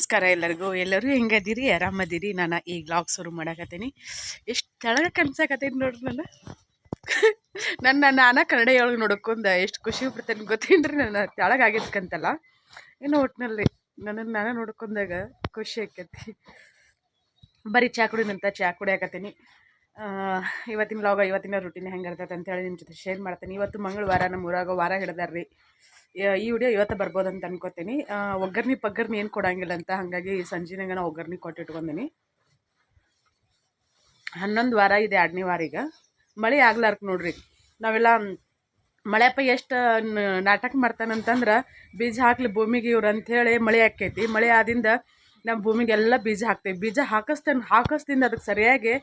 ನಮಸ್ಕಾರ ಎಲ್ಲರಿಗೂ. ಎಲ್ಲರೂ ಹೆಂಗದಿರಿ ಆರಾಮದಿರಿ ನಾನು ಈ ಬ್ಲಾಗ್ ಶುರು ಮಾಡಕತ್ತೀನಿ. ಎಷ್ಟು ಕೆಳಗೆ ಕನ್ಸಾಕತ್ತೀನಿ ನೋಡ್ರಿ ನಾನು ನನ್ನ ನಾನು ಕನ್ನಡ ಒಳಗೆ ನೋಡೋಕೊಂದ ಎಷ್ಟು ಖುಷಿ ಬಿಡ್ತೇನೆ ಗೊತ್ತೇನ್ರಿ ನನ್ನ ಕೆಳಗೆ ಆಗಿದ್ಕಂತಲ್ಲ. ಏನು ಒಟ್ಟಿನಲ್ಲಿ ನನ್ನನ್ನು ನಾನು ನೋಡ್ಕೊಂಡಾಗ ಖುಷಿ ಆಕೈತಿ. ಬರೀ ಚಾ ಕುಡಿನಂತ ಚಾ ಕುಡಿಯಾಕತ್ತೀನಿ. ಇವತ್ತಿನ ಲಾಗ ಇವತ್ತಿನ ರುಟೀನ್ ಹೆಂಗೆ ಇರ್ತೈತೆ ಅಂತೇಳಿ ನಿಮ್ಮ ಜೊತೆ ಶೇರ್ ಮಾಡ್ತೀನಿ. ಇವತ್ತು ಮಂಗಳವಾರ, ನಮ್ಮ ಊರಾಗ ವಾರ ಹಿಡ್ದಾರ್ರಿ. ರೀ ಈ ವಿಡಿಯೋ ಇವತ್ತು ಬರ್ಬೋದು ಅಂತ ಅನ್ಕೋತೀನಿ ಒಗ್ಗರ್ನಿ ಪಗ್ಗರ್ನಿ ಏನು ಕೊಡಂಗಿಲ್ಲ ಅಂತ ಹಾಗಾಗಿ ಸಂಜೆನಾಗ ನಾ ಒಗ್ಗರ್ಣಿ ಕೊಟ್ಟಿಟ್ಕೊಂಡೀನಿ ಹನ್ನೊಂದು ವಾರ ಇದೆ ಎರಡನೇ ವಾರ ಈಗ. ಮಳೆ ಆಗ್ಲಾರ್ಕ ನೋಡ್ರಿ. ನಾವೆಲ್ಲ ಮಳೆಪ್ಪ ಎಷ್ಟು ನಾಟಕ ಮಾಡ್ತಾನಂತಂದ್ರೆ ಬೀಜ ಹಾಕ್ಲಿ ಭೂಮಿಗೆ ಇವ್ರು ಅಂಥೇಳಿ ಮಳೆ ಆಕೈತಿ ಮಳೆ ಆದಿಂದ ನಮ್ಮ ಭೂಮಿಗೆಲ್ಲ ಬೀಜ ಹಾಕ್ತೇವೆ. ಬೀಜ ಹಾಕಿಸ್ತೇನೆ ಹಾಕಿಸ್ದಿಂದ ಅದಕ್ಕೆ ಸರಿಯಾಗಿ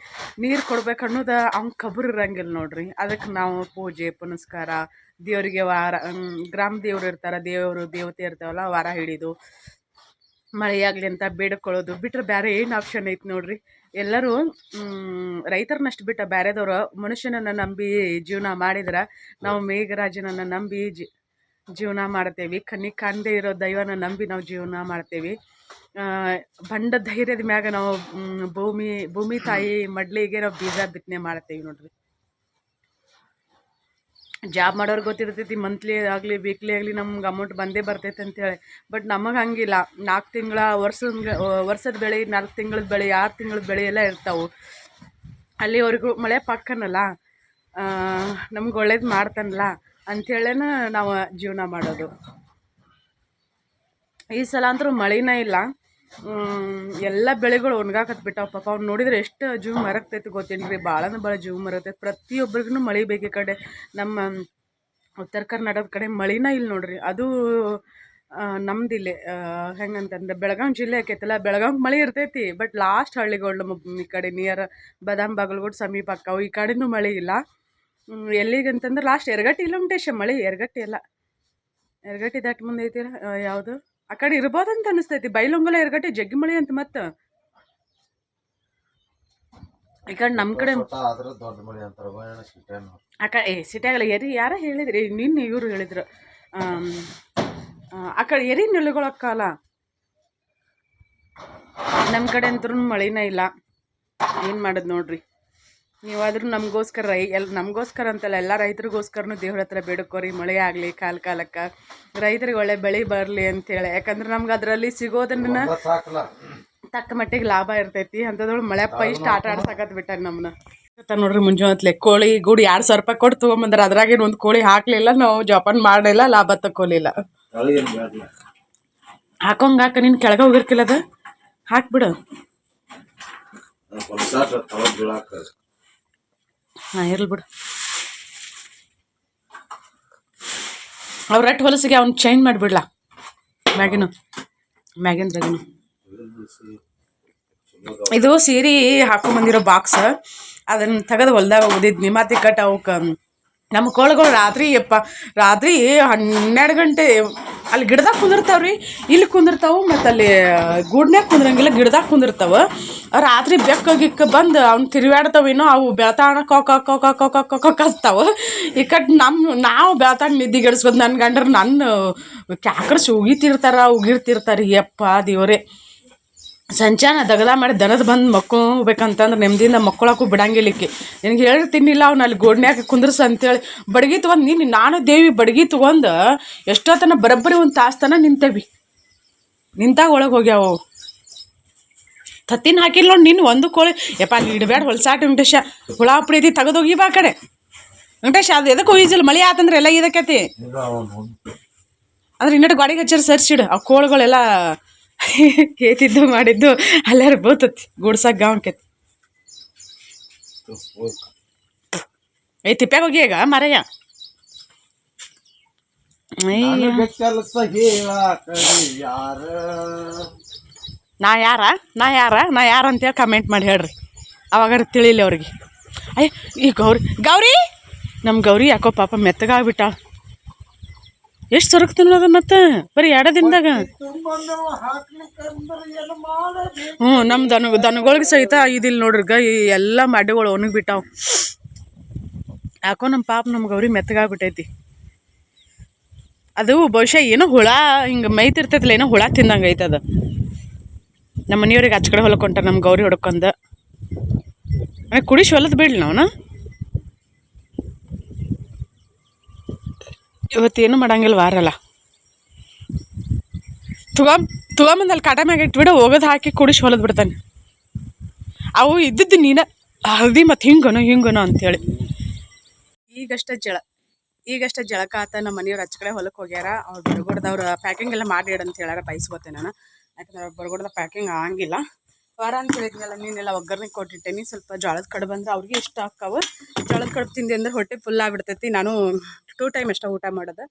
ನೀರು ಕೊಡ್ಬೇಕು ಅನ್ನೋದು ಅವ್ನ ಕಬರ್ ಇರಂಗಿಲ್ಲ ನೋಡ್ರಿ. ಅದಕ್ಕೆ ನಾವು ಪೂಜೆ, ಪುನಸ್ಕಾರ, ದೇವರಿಗೆ ವಾರ ಗ್ರಾಮ ದೇವರು ಇರ್ತಾರೆ, ದೇವರು, ದೇವತೆ ಇರ್ತಾವಲ್ಲ, ವಾರ ಹಿಡಿದು ಮಳೆಯಾಗಲಿ ಅಂತ ಬೇಡ್ಕೊಳ್ಳೋದು. ಬಿಟ್ರೆ ಬೇರೆ ಏನು ಆಪ್ಷನ್ ಐತೆ ನೋಡ್ರಿ. ಎಲ್ಲರೂ ರೈತರನ್ನಷ್ಟು ಬಿಟ್ಟ ಬೇರೆದವರು ಮನುಷ್ಯನನ್ನು ನಂಬಿ ಜೀವನ ಮಾಡಿದ್ರೆ, ನಾವು ಮೇಘರಾಜನನ್ನು ನಂಬಿ ಜಿ ಜೀವನ ಮಾಡ್ತೇವೆ. ಕಣ್ಣಿಗೆ ಕಾಣದೇ ಇರೋ ದೈವನ ನಂಬಿ ನಾವು ಜೀವನ ಮಾಡ್ತೇವೆ. ಬಂಡ ಧೈರ್ಯದ ಮ್ಯಾಗ ನಾವು ಭೂಮಿ ಭೂಮಿ ತಾಯಿ ಮಡ್ಲಿಗೆ ನಾವು ಬೀಜ ಬಿತ್ತನೆ ಮಾಡ್ತೇವೆ ನೋಡ್ರಿ. ಜಾಬ್ ಮಾಡೋರು ಗೊತ್ತಿರ್ತೈತಿ ಮಂತ್ಲಿ ಆಗಲಿ ವೀಕ್ಲಿ ಆಗಲಿ ನಮ್ಗೆ ಅಮೌಂಟ್ ಬಂದೇ ಬರ್ತೈತೆ ಅಂತೇಳಿ. ಬಟ್ ನಮಗೆ ಹಂಗಿಲ್ಲ. ನಾಲ್ಕು ತಿಂಗಳ ವರ್ಷದ ವರ್ಷದ ಬೆಳೆ, ನಾಲ್ಕು ತಿಂಗಳ ಬೆಳೆ, ಆರು ತಿಂಗಳ ಬೆಳೆ ಎಲ್ಲ ಇರ್ತಾವೆ. ಅಲ್ಲಿವರೆಗೂ ಮಳೆ ಪಕ್ಕನಲ್ಲ. ನಮ್ಗೆ ಒಳ್ಳೇದು ಮಾಡ್ತಾನಲ್ಲ. ಅಂಥೇಳೇನ ನಾವು ಜೀವನ ಮಾಡೋದು. ಈ ಸಲ ಅಂತೂ ಮಳೆನೇ ಇಲ್ಲ. ಎಲ್ಲ ಬೆಳೆಗಳು ಒಣಗಾಕತ್ ಬಿಟ್ಟಾವ. ಪಾಪ ಅವ್ನು ನೋಡಿದ್ರೆ ಎಷ್ಟು ಜೀವ ಮರಗ್ತೈತಿ ಗೊತ್ತೇನ್ರಿ ಭಾಳನ ಭಾಳ ಜೀವ ಮರಗ್ತೈತಿ. ಪ್ರತಿಯೊಬ್ಬರಿಗೂ ಮಳೆ ಬೇಕು ಕಡೆ ನಮ್ಮ ಉತ್ತರ ಕರ್ನಾಟಕದ ಕಡೆ ಮಳೆನೇ ಇಲ್ಲ ನೋಡ್ರಿ. ಅದು ನಮ್ದು ಇಲ್ಲಿ ಹೆಂಗಂತಂದ್ರೆ ಬೆಳಗಾವಿ ಜಿಲ್ಲೆ ಆಕೈತಲ್ಲ ಬೆಳಗಾವಿ ಮಳೆ ಇರ್ತೈತಿ. ಬಟ್ ಲಾಸ್ಟ್ ಹಳ್ಳಿಗಳು ಈ ಕಡೆ ನಿಯರ್ ಬದಾಮ್ ಬಾಗಲಕೋಟೆ ಸಮೀಪ ಈ ಕಡೆನೂ ಮಳೆ ಇಲ್ಲ. ಎಲ್ಲಿಗಂತಂದ್ರೆ ಲಾಸ್ಟ್ ಎರಗಟ್ಟಿ ಇಲ್ಲ ಉಂಟೇಶ ಮಳೆ ಎರಗಟ್ಟಿ ಎಲ್ಲ ಎರಗಟ್ಟಿ ದಾಟ್ ಮುಂದೆ ಐತಿರ ಯಾವುದು? ಆ ಕಡೆ ಅಂತ ಅನಿಸ್ತೈತಿ. ಬೈಲೊಂಗಲ ಎರಗಟ್ಟಿ ಜಗ್ಗಿ ಮಳೆ ಅಂತ ಮತ್ತೆ. ಈ ಕಡೆ ನಮ್ಮ ಕಡೆ ಆ ಕಡೆ ಏ ಸಿಟಿಯಾಗಲ್ಲ ಎರಿ ಯಾರ ಹೇಳಿದ್ರಿ? ನಿನ್ನೆ ಇವರು ಹೇಳಿದ್ರು. ಆ, ಆ ಕಡೆ ಎರಿ ನೆಲಗಳಕ್ಕಲ್ಲ ನಮ್ಮ ಕಡೆ ಅಂತೂ ಮಳಿನೇ ಇಲ್ಲ. ಏನು ಮಾಡೋದು ನೋಡ್ರಿ? ನೀವಾದ್ರೂ ನಮಗೋಸ್ಕರ ರೈ ಎಲ್ ನಮಗೋಸ್ಕರ ಅಂತಲ್ಲ ಎಲ್ಲ ರೈತರಿಗೋಸ್ಕರನೂ ದೇವ್ರ ಹತ್ರ ಬೇಡ್ಕೋರಿ ಮಳೆ ಆಗಲಿ ಕಾಲ ಕಾಲಕ್ಕೆ. ರೈತರಿಗೆ ಒಳ್ಳೆ ಬೆಳೆ ಬರಲಿ ಅಂತೇಳಿ. ಯಾಕಂದ್ರೆ ನಮ್ಗೆ ಅದರಲ್ಲಿ ಸಿಗೋದನ್ನ ತಕ್ಕ ಮಟ್ಟಿಗೆ ಲಾಭ ಇರ್ತೈತಿ. ಅಂಥದ್ರೊಳಗೆ ಮಳೆ ಇಷ್ಟು ಆಟ ಆಡ್ಸಕತ್ ಬಿಟ್ಟ ನಮ್ಮನ್ನ ನೋಡ್ರಿ ಮುಂಜಾನೆ ಕೋಳಿ ಗೂಡು ಎರಡು ಸಾವಿರ ರೂಪಾಯಿ ಕೊಟ್ಟು ತೊಗೊಂಬಂದ್ರೆ. ಅದ್ರಾಗೇನು ಒಂದು ಕೋಳಿ ಹಾಕ್ಲಿಲ್ಲ ನಾವು ಜೋಪಾನ ಮಾಡಲಿಲ್ಲ ಲಾಭ ತಕ್ಕೊಲಿಲ್ಲ. ಹಾಕೋಂಗ್ ಹಾಕ ನೀನು ಕೆಳಗೆ ಹೋಗಿರ್ಕಿಲ್ಲ ಅದು? ಹಾಕ್ಬಿಡು. ಹಾಂ, ಇರಲಿ ಬಿಡು. ಅವ್ರ ರಟ್ಟು ಹೊಲಸಿಗೆ ಅವ್ನು ಚೇಂಜ್ ಮಾಡಿಬಿಡ್ಲಾ? ಮ್ಯಾಗಿನು ಮ್ಯಾಗಿಂದ್ರಾಗಿನು ಇದು ಸೀರೆ ಹಾಕೊಂಬಂದಿರೋ ಬಾಕ್ಸ್ ಅದನ್ನು ತೆಗೆದು ಹೊಲ್ದಾಗ ಓದಿದ್ನಿ ಮತ್ತೆ ಕಟ್ ಅವಕ್ಕೆ ನಮ್ಮ ಕೋಳುಗಳು ರಾತ್ರಿ ಯಪ್ಪ, ರಾತ್ರಿ ಹನ್ನೆರಡು ಗಂಟೆ, ಅಲ್ಲಿ ಗಿಡದಾಗ ಕುಂದಿರ್ತಾವ್ರಿ. ಇಲ್ಲಿ ಕುಂದಿರ್ತಾವೆ ಮತ್ತು ಅಲ್ಲಿ ಗೂಡ್ನ್ಯಾಗ ಕುಂದಿರಂಗಿಲ್ಲ, ಗಿಡದಾಗ ಕುಂದಿರ್ತಾವೆ. ರಾತ್ರಿ ಬೆಕ್ಕ ಬಂದು ಅವ್ನು ತಿರುಗಾಡ್ತಾವೇನೋ ಅವು ಬೆಳ್ತಾಣ ಕೊಕ ಕೊಕ ಕೊಕ ಕೊಕ ಕಸ್ತಾವೆ. ಈ ಕಟ್ ನಮ್ಮ ನಾವು ಬೆಳ್ತಾಣ ನಿದ್ದಿಗೆಡಿಸ್ಬೋದು ನನ್ನ ಗಂಡ್ರು ನನ್ನ ಕ್ಯಾಕರ್ಸ್ ಉಗಿತಿರ್ತಾರ, ಉಗಿರ್ತಿರ್ತಾರೆ. ಯಪ್ಪ ದೇವರೇ. ಸಂಚಾನ ದಗದ ಮಾಡಿ ದನದ ಬಂದು ಮಕ್ಕೋಬೇಕಂತಂದ್ರೆ ನೆಮ್ಮದಿಯಿಂದ ಮಕ್ಕಳಕ್ಕೂ ಬಿಡಂಗಿಲ್ಲಕ್ಕೆ. ನಿನಗೆ ಹೇಳಿ ತಿನ್ನಿಲ್ಲ ಅವ್ನು ಅಲ್ಲಿ ಗೋಡ್ನ್ಯಾಗ ಕುಂದ್ರಸ ಅಂತೇಳಿ. ಬಡಗಿ ತಗೊಂಡು ನೀನು ನಾನು ದೇವಿ ಬಡಗಿ ತೊಗೊಂಡು ಎಷ್ಟೊತ್ತನ ಬರಬ್ಬರಿ ಒಂದು ತಾಸು ತನ ನಿಂತೇವಿ. ನಿಂತಾಗ ಒಳಗೆ ಹೋಗ್ಯಾವ. ತತ್ತಿನ ಹಾಕಿಲ್ಲ ನೋಡಿ ನೀನು ಒಂದು ಕೋಳಿ. ಯಪ್ಪ ಅಲ್ಲಿ ಇಡಬೇಡ ಹೊಲ್ಸಾಟ ವೆಂಕಟೇಶ. ಹುಳ ಐತಿ ತೆಗೆದೋಗಿ ಬಾ ಕಡೆ. ವೆಂಕಟೇಶ ಅದು ಎದಕ್ಕೆ ಹೋಗಿಸಿಲ್ಲ ಮಳೆ ಆತಂದ್ರೆ ಎಲ್ಲ ಇದಕ್ಕೈತಿ ಅವನು ಅಂದ್ರೆ ಇನ್ನೊಟ್ಟು ಗಾಡಿಗೆ ಹಚ್ಚಾರ ಸರ್ಸಿಡು ಆ ಕೋಳುಗಳೆಲ್ಲ ಕೇತಿದ್ದು ಮಾಡಿದ್ದು ಅಲ್ಲಾರ ಬೋತತಿ ಗುಡ್ಸಾಕ ಗಾವಂಕೈತಿ ಏ ತಿಪ್ಪ್ಯಾಗ ಹೋಗಿ ಈಗ ಮರಯ್ಯ ನಾ ಯಾರ? ನಾ ಯಾರ? ನಾ ಯಾರ ಅಂತೇಳಿ ಕಮೆಂಟ್ ಮಾಡಿ ಹೇಳ್ರಿ. ಅವಾಗ ತಿಳಿಲಿ ಅವ್ರಿಗೆ. ಅಯ್ಯ ಈ ಗೌರಿ ಗೌರಿ! ನಮ್ಮ ಗೌರಿ ಯಾಕೋ ಪಾಪ ಮೆತ್ತಗಾಗ್ಬಿಟ್ಟ ಎಷ್ಟು ಸೊರಕ್ ತಿನ್ನೋದು ಮತ್ತೆ? ಬರೀ ಎರಡು ದಿನದಾಗ. ಹ್ಞೂ ನಮ್ಮ ದನ ದನಗಳಿಗೆ ಸಹಿತ ಇದಿಲ್ಲ ನೋಡ್ರಿಗ ಈ ಎಲ್ಲ ಮಡ್ಡಿಗಳು ಒಣಗಿಬಿಟ್ಟಾವ ಯಾಕೋ ನಮ್ಮ ಪಾಪ ನಮ್ಮ ಗೌರಿ ಮೆತ್ತಗಾಗ್ಬಿಟ್ಟೈತಿ. ಅದು ಬಹುಶಃ ಏನೋ ಹುಳ, ಹಿಂಗೆ ಮೈತಿರ್ತೈತಲ್ಲ ಏನೋ ಹುಳ ತಿಂದಂಗೆ ಐತೆ ಅದು. ನಮ್ಮ ಮನೆಯವ್ರಿಗೆ ಆಚ ಕಡೆ ಹೊಲಕ್ಕೆ ನಮ್ಮ ಗೌರಿ ಹೊಡ್ಕೊಂಡ್ ಕುಡಿಸಿ ಹೊಲದ ಬಿಡ್ಲಿ ನಾವನ? ಇವತ್ತೇನು ಮಾಡಂಗಿಲ್ಲ, ವಾರಲ್ಲ. ತುಗಮ್ ತುಗಂಬಂದು ಅಲ್ಲಿ ಕಾಟ ಮ್ಯಾಗ ಇಟ್ಬಿಡು ಹೋಗೋದು ಹಾಕಿ ಕುಡಿಸಿ ಹೊಲದ್ ಬಿಡ್ತಾನೆ. ಅವು ಇದ್ದಿದ್ದು ನೀನ ಹಲ್ದಿ ಮತ್ತು ಹಿಂಗನೋ ಹಿಂಗನೋ ಅಂತೇಳಿ. ಈಗಷ್ಟೇ ಜಳ, ಈಗಷ್ಟೇ ಜಳಕ ಆತ ನಮ್ಮ ಮನೆಯವ್ರು ಹಚ್ಚ ಕಡೆ ಹೊಲಕ್ಕೆ ಹೋಗ್ಯಾರ. ಅವ್ರು ಬರಗೊಡ್ದವ್ರು ಪ್ಯಾಕಿಂಗ್ ಎಲ್ಲ ಮಾಡಿ ಅಂತ ಹೇಳ್ಯಾರ ಬಯಸ್ಕೋತೇನೆ ನಾನು. ಯಾಕಂದ್ರೆ ಬರಗೊಡ್ದ ಪ್ಯಾಕಿಂಗ್ ಆಗಂಗಿಲ್ಲ. ವಾರ ಅಂತ ಹೇಳಿದ್ನಲ್ಲ, ನೀನೆಲ್ಲ ಒಗ್ಗರಣೆ ಕೊಟ್ಟಿಟ್ಟೇನಿ ಸ್ವಲ್ಪ ಜೋಳದ ಕಡು ಬಂದ್ರೆ ಅವ್ರಿಗೆ ಇಷ್ಟ ಆಕ್ಕಾವ ಜೋಳದ ಕಡು ತಿಂದೆ ಅಂದ್ರೆ ಹೊಟ್ಟೆ ಫುಲ್ ಆಗ್ಬಿಡ್ತೈತಿ. ನಾನು ಟೂ ಟೈಮ್ ಅಷ್ಟೇ ಊಟ ಮಾಡೋದು.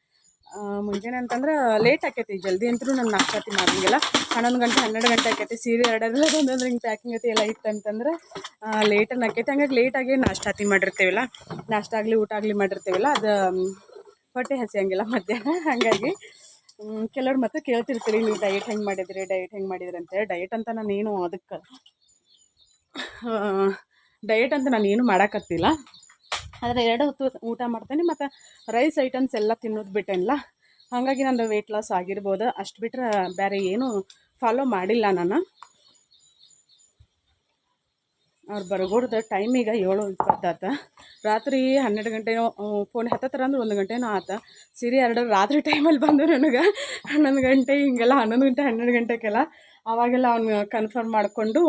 ಮುಂಜಾನೆ ಅಂತಂದ್ರೆ ಲೇಟ್ ಆಕೈತಿ, ಜಲ್ದಿ ಅಂತೂ ನಾನು ನಾಷ್ಟಾತಿ ಮಾಡಂಗಿಲ್ಲ ಹನ್ನೊಂದು ಗಂಟೆ, ಹನ್ನೆರಡು ಗಂಟೆ ಆಕೈತಿ. ಸೀರೆ ಎರಡೆಲ್ಲ ಒಂದೊಂದು ಹಿಂಗೆ ಪ್ಯಾಕಿಂಗ್ ಐತಿ ಎಲ್ಲ ಇತ್ತು ಅಂತಂದ್ರೆ ಲೇಟನ್ನು ಆಕೈತಿ. ಹಂಗಾಗಿ ಲೇಟಾಗಿ ನಾಷ್ಟಾತಿ ಮಾಡಿರ್ತೇವಲ್ಲ. ನಾಷ್ಟ ಆಗಲಿ, ಊಟ ಆಗಲಿ ಮಾಡಿರ್ತೇವಲ್ಲ. ಅದು, ಹೊಟ್ಟೆ ಹಸಿಯಂಗಿಲ್ಲ ಮಧ್ಯಾಹ್ನ. ಹಾಗಾಗಿ ಕೆಲವ್ರು ಮತ್ತೆ ಕೇಳ್ತಿರ್ತೀರಿ, ನೀವು ಡಯಟ್ ಹೆಂಗೆ ಮಾಡಿದ್ರಿ ಡಯಟ್ ಹೆಂಗೆ ಮಾಡಿದ್ರಿ ಅಂತೇಳಿ ಡಯಟ್ ಅಂತ ನಾನೇನು ಅದಕ್ಕೆ ಡಯಟ್ ಅಂತ ನಾನು ಮಾಡೋಕ್ಕತ್ತಿಲ್ಲ ಆದರೆ ಎರಡು ಹೊತ್ತು ಊಟ ಮಾಡ್ತೇನೆ, ಮತ್ತು ರೈಸ್ ಐಟಮ್ಸ್ ಎಲ್ಲ ತಿನ್ನೋದು ಬಿಟ್ಟೆನಲ್ಲ, ಹಾಗಾಗಿ ನಂದು ವೆಯ್ಟ್ ಲಾಸ್ ಆಗಿರ್ಬೋದು. ಅಷ್ಟು ಬಿಟ್ಟರೆ ಬೇರೆ ಏನು ಫಾಲೋ ಮಾಡಿಲ್ಲ ನಾನು. ಅವ್ರು ಬರಗೋಡ್ದು ಟೈಮ್ ಈಗ ಏಳು ಇಪ್ಪತ್ತಾತ. ರಾತ್ರಿ ಹನ್ನೆರಡು ಗಂಟೆನೋ ಫೋನ್ ಹತ್ತತ್ರ ಅಂದ್ರೆ ಒಂದು ಗಂಟೆನೋ ಆತ. ಸಿರಿ ಎರಡು ರಾತ್ರಿ ಟೈಮಲ್ಲಿ ಬಂದು ನನಗೆ ಹನ್ನೊಂದು ಗಂಟೆ ಹಿಂಗೆಲ್ಲ ಹನ್ನೊಂದು ಗಂಟೆ ಹನ್ನೆರಡು ಗಂಟೆಗೆಲ್ಲ ಆವಾಗೆಲ್ಲ ಅವ್ನು ಕನ್ಫರ್ಮ್ ಮಾಡಿಕೊಂಡು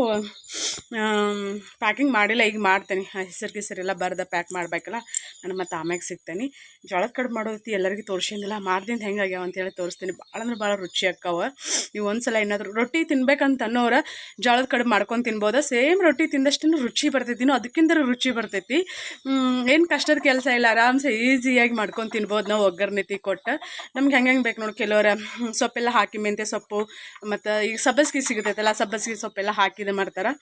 ಪ್ಯಾಕಿಂಗ್ ಮಾಡಿಲ್ಲ, ಈಗ ಮಾಡ್ತೇನೆ. ಹೆಸರು ಗಿಸರು ಎಲ್ಲ ಬರ್ದು ಪ್ಯಾಕ್ ಮಾಡಬೇಕಲ್ಲ, ನಾನು ಮತ್ತೆ ಆಮ್ಯಾಗ ಸಿಗ್ತೇನೆ. ಜೋಳದ ಕಡ್ಬು ಮಾಡೋದೈತಿ ಎಲ್ಲರಿಗೂ ತೋರ್ಸಂಗಿಲ್ಲ ಮಾಡ್ದಿಂದ ಹೆಂಗಾಗ್ಯಾವ ಅಂತೇಳಿ ತೋರಿಸ್ತೀನಿ. ಭಾಳ ಅಂದ್ರೆ ಭಾಳ ರುಚಿ ಈ ನೀವು ಒಂದ್ಸಲ ಏನಾದರೂ ರೊಟ್ಟಿ ತಿನ್ಬೇಕಂತ ಅನ್ನೋರ ಜೋಳದ ಕಡ್ಬು ಮಾಡ್ಕೊಂಡು ತಿನ್ಬೋದು. ಸೇಮ್ ರೊಟ್ಟಿ ತಿಂದಷ್ಟು ರುಚಿ ಬರ್ತೈತಿನೋ ಅದಕ್ಕಿಂತ ರುಚಿ ಬರ್ತೈತಿ. ಏನು ಕಷ್ಟದ ಕೆಲಸ ಇಲ್ಲ, ಆರಾಮ್ಸೆ ಈಸಿಯಾಗಿ ಮಾಡ್ಕೊಂಡು ತಿನ್ಬೋದು ನಾವು ಒಗ್ಗರಣೆ ಕೊಟ್ಟು. ನಮ್ಗೆ ಹೆಂಗೆ ಹೆಂಗೆ ಬೇಕು ನೋಡಿ ಕೆಲವರ ಸೊಪ್ಪೆಲ್ಲ ಹಾಕಿ ಮೆಂತ್ಯ ಸೊಪ್ಪು, ಮತ್ತು ಈಗ ಸಬ್ಬಸ್ಗೆ ಸಿಗುತ್ತೈತಲ್ಲ ಸಬ್ಬಸ್ಗೆ ಸೊಪ್ಪೆಲ್ಲ ಹಾಕಿದೆ ಮಾಡ್ತಾರೆ.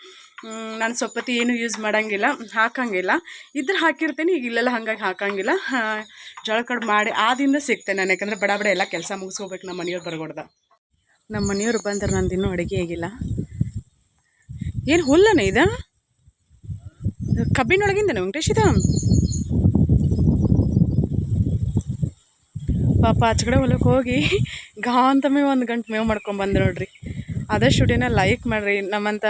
ನಾನು ಸೊಪ್ಪತ್ತಿ ಏನು ಯೂಸ್ ಮಾಡೋಂಗಿಲ್ಲ, ಹಾಕೋಂಗಿಲ್ಲ. ಇದ್ರೆ ಹಾಕಿರ್ತೀನಿ, ಈಗ ಇಲ್ಲೆಲ್ಲ ಹಾಗಾಗಿ ಹಾಕಂಗಿಲ್ಲ. ಜೋಳ ಕಡುಬು ಮಾಡಿ ಆದಿಂದ ಸಿಗ್ತೇನೆ ನಾನು, ಯಾಕಂದ್ರೆ ಬಡ ಬಡ ಎಲ್ಲ ಕೆಲಸ ಮುಗಿಸ್ಕೋಬೇಕು ನಮ್ಮ ಮನೆಯವ್ರು ಬರ್ಗೊಡ್ದ. ನಮ್ಮ ಮನೆಯವ್ರು ಬಂದ್ರೆ ನಂದು ಇನ್ನೂ ಅಡುಗೆ ಆಗಿಲ್ಲ ಏನು ಹುಲ್ಲನ ಇದು? ಕಬ್ಬಿನೊಳಗಿಂದ ವೆಂಕಟೇಶ್ ಇದು? ಪಾಪ ಆಚೆ ಕಡೆ ಹೊಲಕ್ಕೆ ಹೋಗಿ ಗಾಂತಮೇ ಒಂದು ಗಂಟೆ ಮೇವು ಮಾಡ್ಕೊಂಬಂದು ನೋಡ್ರಿ. ಆದಷ್ಟು ವಿಡಿಯೋನ ಲೈಕ್ ಮಾಡಿರಿ ನಮ್ಮಂಥ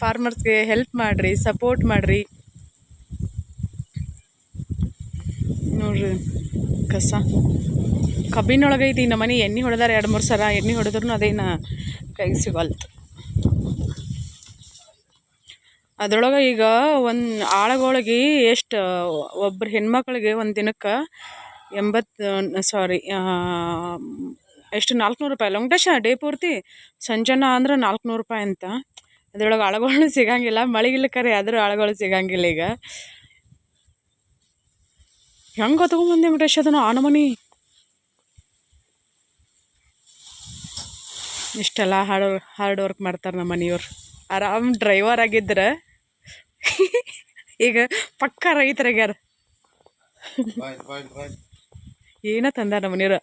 ಫಾರ್ಮರ್ಸ್ಗೆ ಹೆಲ್ಪ್ ಮಾಡಿರಿ ಸಪೋರ್ಟ್ ಮಾಡಿರಿ. ನೋಡ್ರಿ ಕಸ. ಕಬ್ಬಿನೊಳಗೆ ಐತಿ ನಮ್ಮ ಮನೆ ಎಣ್ಣೆ ಹೊಡೆದಾರ, ಎರಡು ಮೂರು ಸಲ ಎಣ್ಣೆ ಹೊಡೆದ್ರೂ ಅದೇನ ಕೈಗೆ ಸಿಗಲ್ತು. ಅದ್ರೊಳಗೆ ಈಗ ಒಂದು ಆಳಗೊಳಗೆ ಎಷ್ಟು ಒಬ್ಬರು ಹೆಣ್ಮಕ್ಳಿಗೆ ಒಂದು ದಿನಕ್ಕೆ ಎಂಬತ್ತು ಸಾರಿ ಎಷ್ಟು ನಾಲ್ಕುನೂರು ರೂಪಾಯಿ ವೆಂಕಟೇಶ ಡೇ ಪೂರ್ತಿ? ಸಂಜೆನ ಅಂದ್ರೆ ನಾಲ್ಕುನೂರು ರೂಪಾಯಿ ಅಂತ. ಅದರೊಳಗೆ ಆಳುಗಳು ಸಿಗಂಗಿಲ್ಲ. ಮಳೆಗಿಲ್ಲ ಕರೆ ಆದರೂ ಆಳುಗಳು ಸಿಗಂಗಿಲ್ಲ ಈಗ. ಹೆಂಗೆ ತಗೊಂಬಂದೆ ವೆಂಕಟೇಶ್ ಅದನ್ನು ಆನಮನಿ? ನಮನಿ ಇಷ್ಟೆಲ್ಲ ಹಾರ್ಡ್ ಹಾರ್ಡ್ ವರ್ಕ್ ಮಾಡ್ತಾರೆ ನಮ್ಮ ಮನೆಯವ್ರು. ಆರಾಮ್ ಡ್ರೈವರ್ ಆಗಿದ್ರೆ. ಈಗ ಪಕ್ಕ ರೈತರಾಗ್ಯಾರ ಏನ ತಂದ ನಮ್ಮ ಮನೆಯವ್ರು.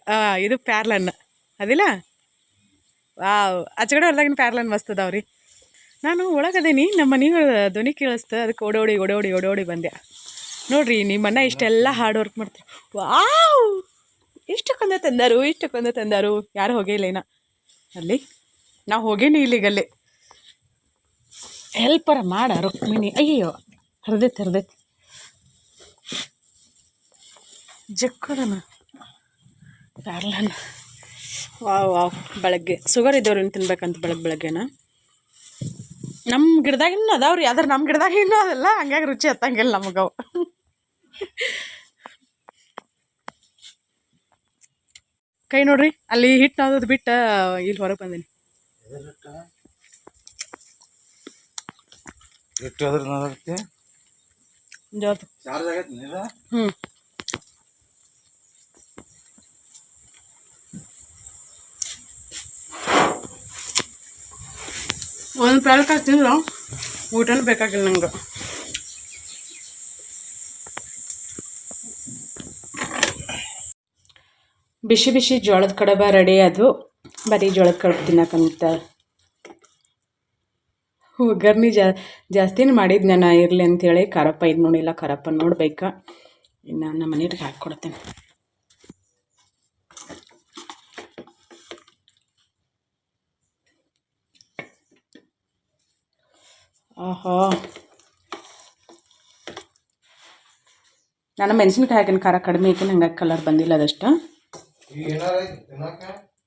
ಇದು ಪ್ಯಾರ್ಲನ್ ಅದಿಲ್ಲ? ವಾವ್. ಆಚೆಗಡೆ ಹೊಲ್ದಾಗಿನ ಪ್ಯಾರ್ಲನ್ ಮಸ್ತ್ ಅದಾವ್ರಿ ನಾನು ಒಳಗದೇನಿ, ನಮ್ಮ ಮನೆಯವ್ರ ಧ್ವನಿ ಕೇಳಿಸ್ತು, ಅದಕ್ಕೆ ಓಡೋಡಿ ಓಡೋಡಿ ಓಡೋಡಿ ಬಂದೆ. ನೋಡ್ರಿ ನಿಮ್ಮನ್ನ ಇಷ್ಟೆಲ್ಲ ಹಾರ್ಡ್ ವರ್ಕ್ ಮಾಡ್ತಾರೆ. ವಾವ್! ಇಷ್ಟಕ್ಕೊಂದು ತಂದರು ಇಷ್ಟಕ್ಕೊಂದು ತಂದರು. ಯಾರು ಹೋಗೇ ಇಲ್ಲ ಇನ್ನ. ಅಲ್ಲಿ. ನಾವು ಹೋಗೇನಿ ಇಲ್ಲಿಗಲ್ಲಿ. ಹೆಲ್ಪರ ಮಾಡ ರುಕ್ಮಿಣಿ. ಅಯ್ಯೋ ಹರಿದೈತೆ ಹರಿದೈತೆ. ಜಕ್ಕದನ ಪ್ಯಾರ್ಲನ್. ವಾವ್ ವಾವ್ ಬೆಳಗ್ಗೆ. ಶುಗರ್ ಇದ್ದವ್ರು ತಿನ್ಬೇಕಂತ ಬೆಳಗ್ಗೆ ಬೆಳಗ್ಗೆನ? ನಮ್ಮ ಗಿಡದಾಗಿನೂ ಅದಾವ್ರಿ ಆದ್ರೆ ನಮ್ಮ ಗಿಡದಾಗ ಇನ್ನೂ ಅದಲ್ಲ. ಹಂಗಾಗಿ ರುಚಿ ಹತ್ತಂಗಿಲ್ಲ ನಮಗವು ಕೈ ನೋಡ್ರಿ ಅಲ್ಲಿ ಹಿಟ್ಟು ನಾದೋದು ಬಿಟ್ಟು ಇಲ್ಲಿ ಹೊರಗೆ ಬಂದೀನಿ. ನೀರ? ಹ್ಞೂ ಒಂದು ಪ್ಯಾಲ್ಕ ತಿಂದ್ರು ಊಟನೂ ಬೇಕಾಗಿಲ್ಲ ನಂಗೆ. ಬಿಸಿ ಬಿಸಿ ಜೋಳದ ಕಡಬ ರೆಡಿ ಅದು. ಬರೀ ಜೋಳದ ಕಡಬು ತಿನ್ನಕಂತ. ಒಗ್ಗರ್ಣೆ ಜಾ, ಜಾಸ್ತಿನೇ ಮಾಡಿದ್ನ ನಾನು ಇರಲಿ ಅಂಥೇಳಿ ಖಾರಪ್ಪ ಇದು ನೋಡಿಲ್ಲ ಖಾರಪ್ಪ ನೋಡ್ಬೇಕಾ. ಇನ್ನು ನಮ್ಮ ಮನೆಯವ್ರಿಗೆ ಹಾಕ್ಕೊಡ್ತೇನೆ. ಆಹಾ. ನಾನು ಮೆಣಸಿನಕಾಯಿ ಹಾಕಿನ ಖಾರ ಕಡಿಮೆ ಐತಿ, ನಂಗೆ ಕಲರ್ ಬಂದಿಲ್ಲ ಅದಷ್ಟು. ಈಗ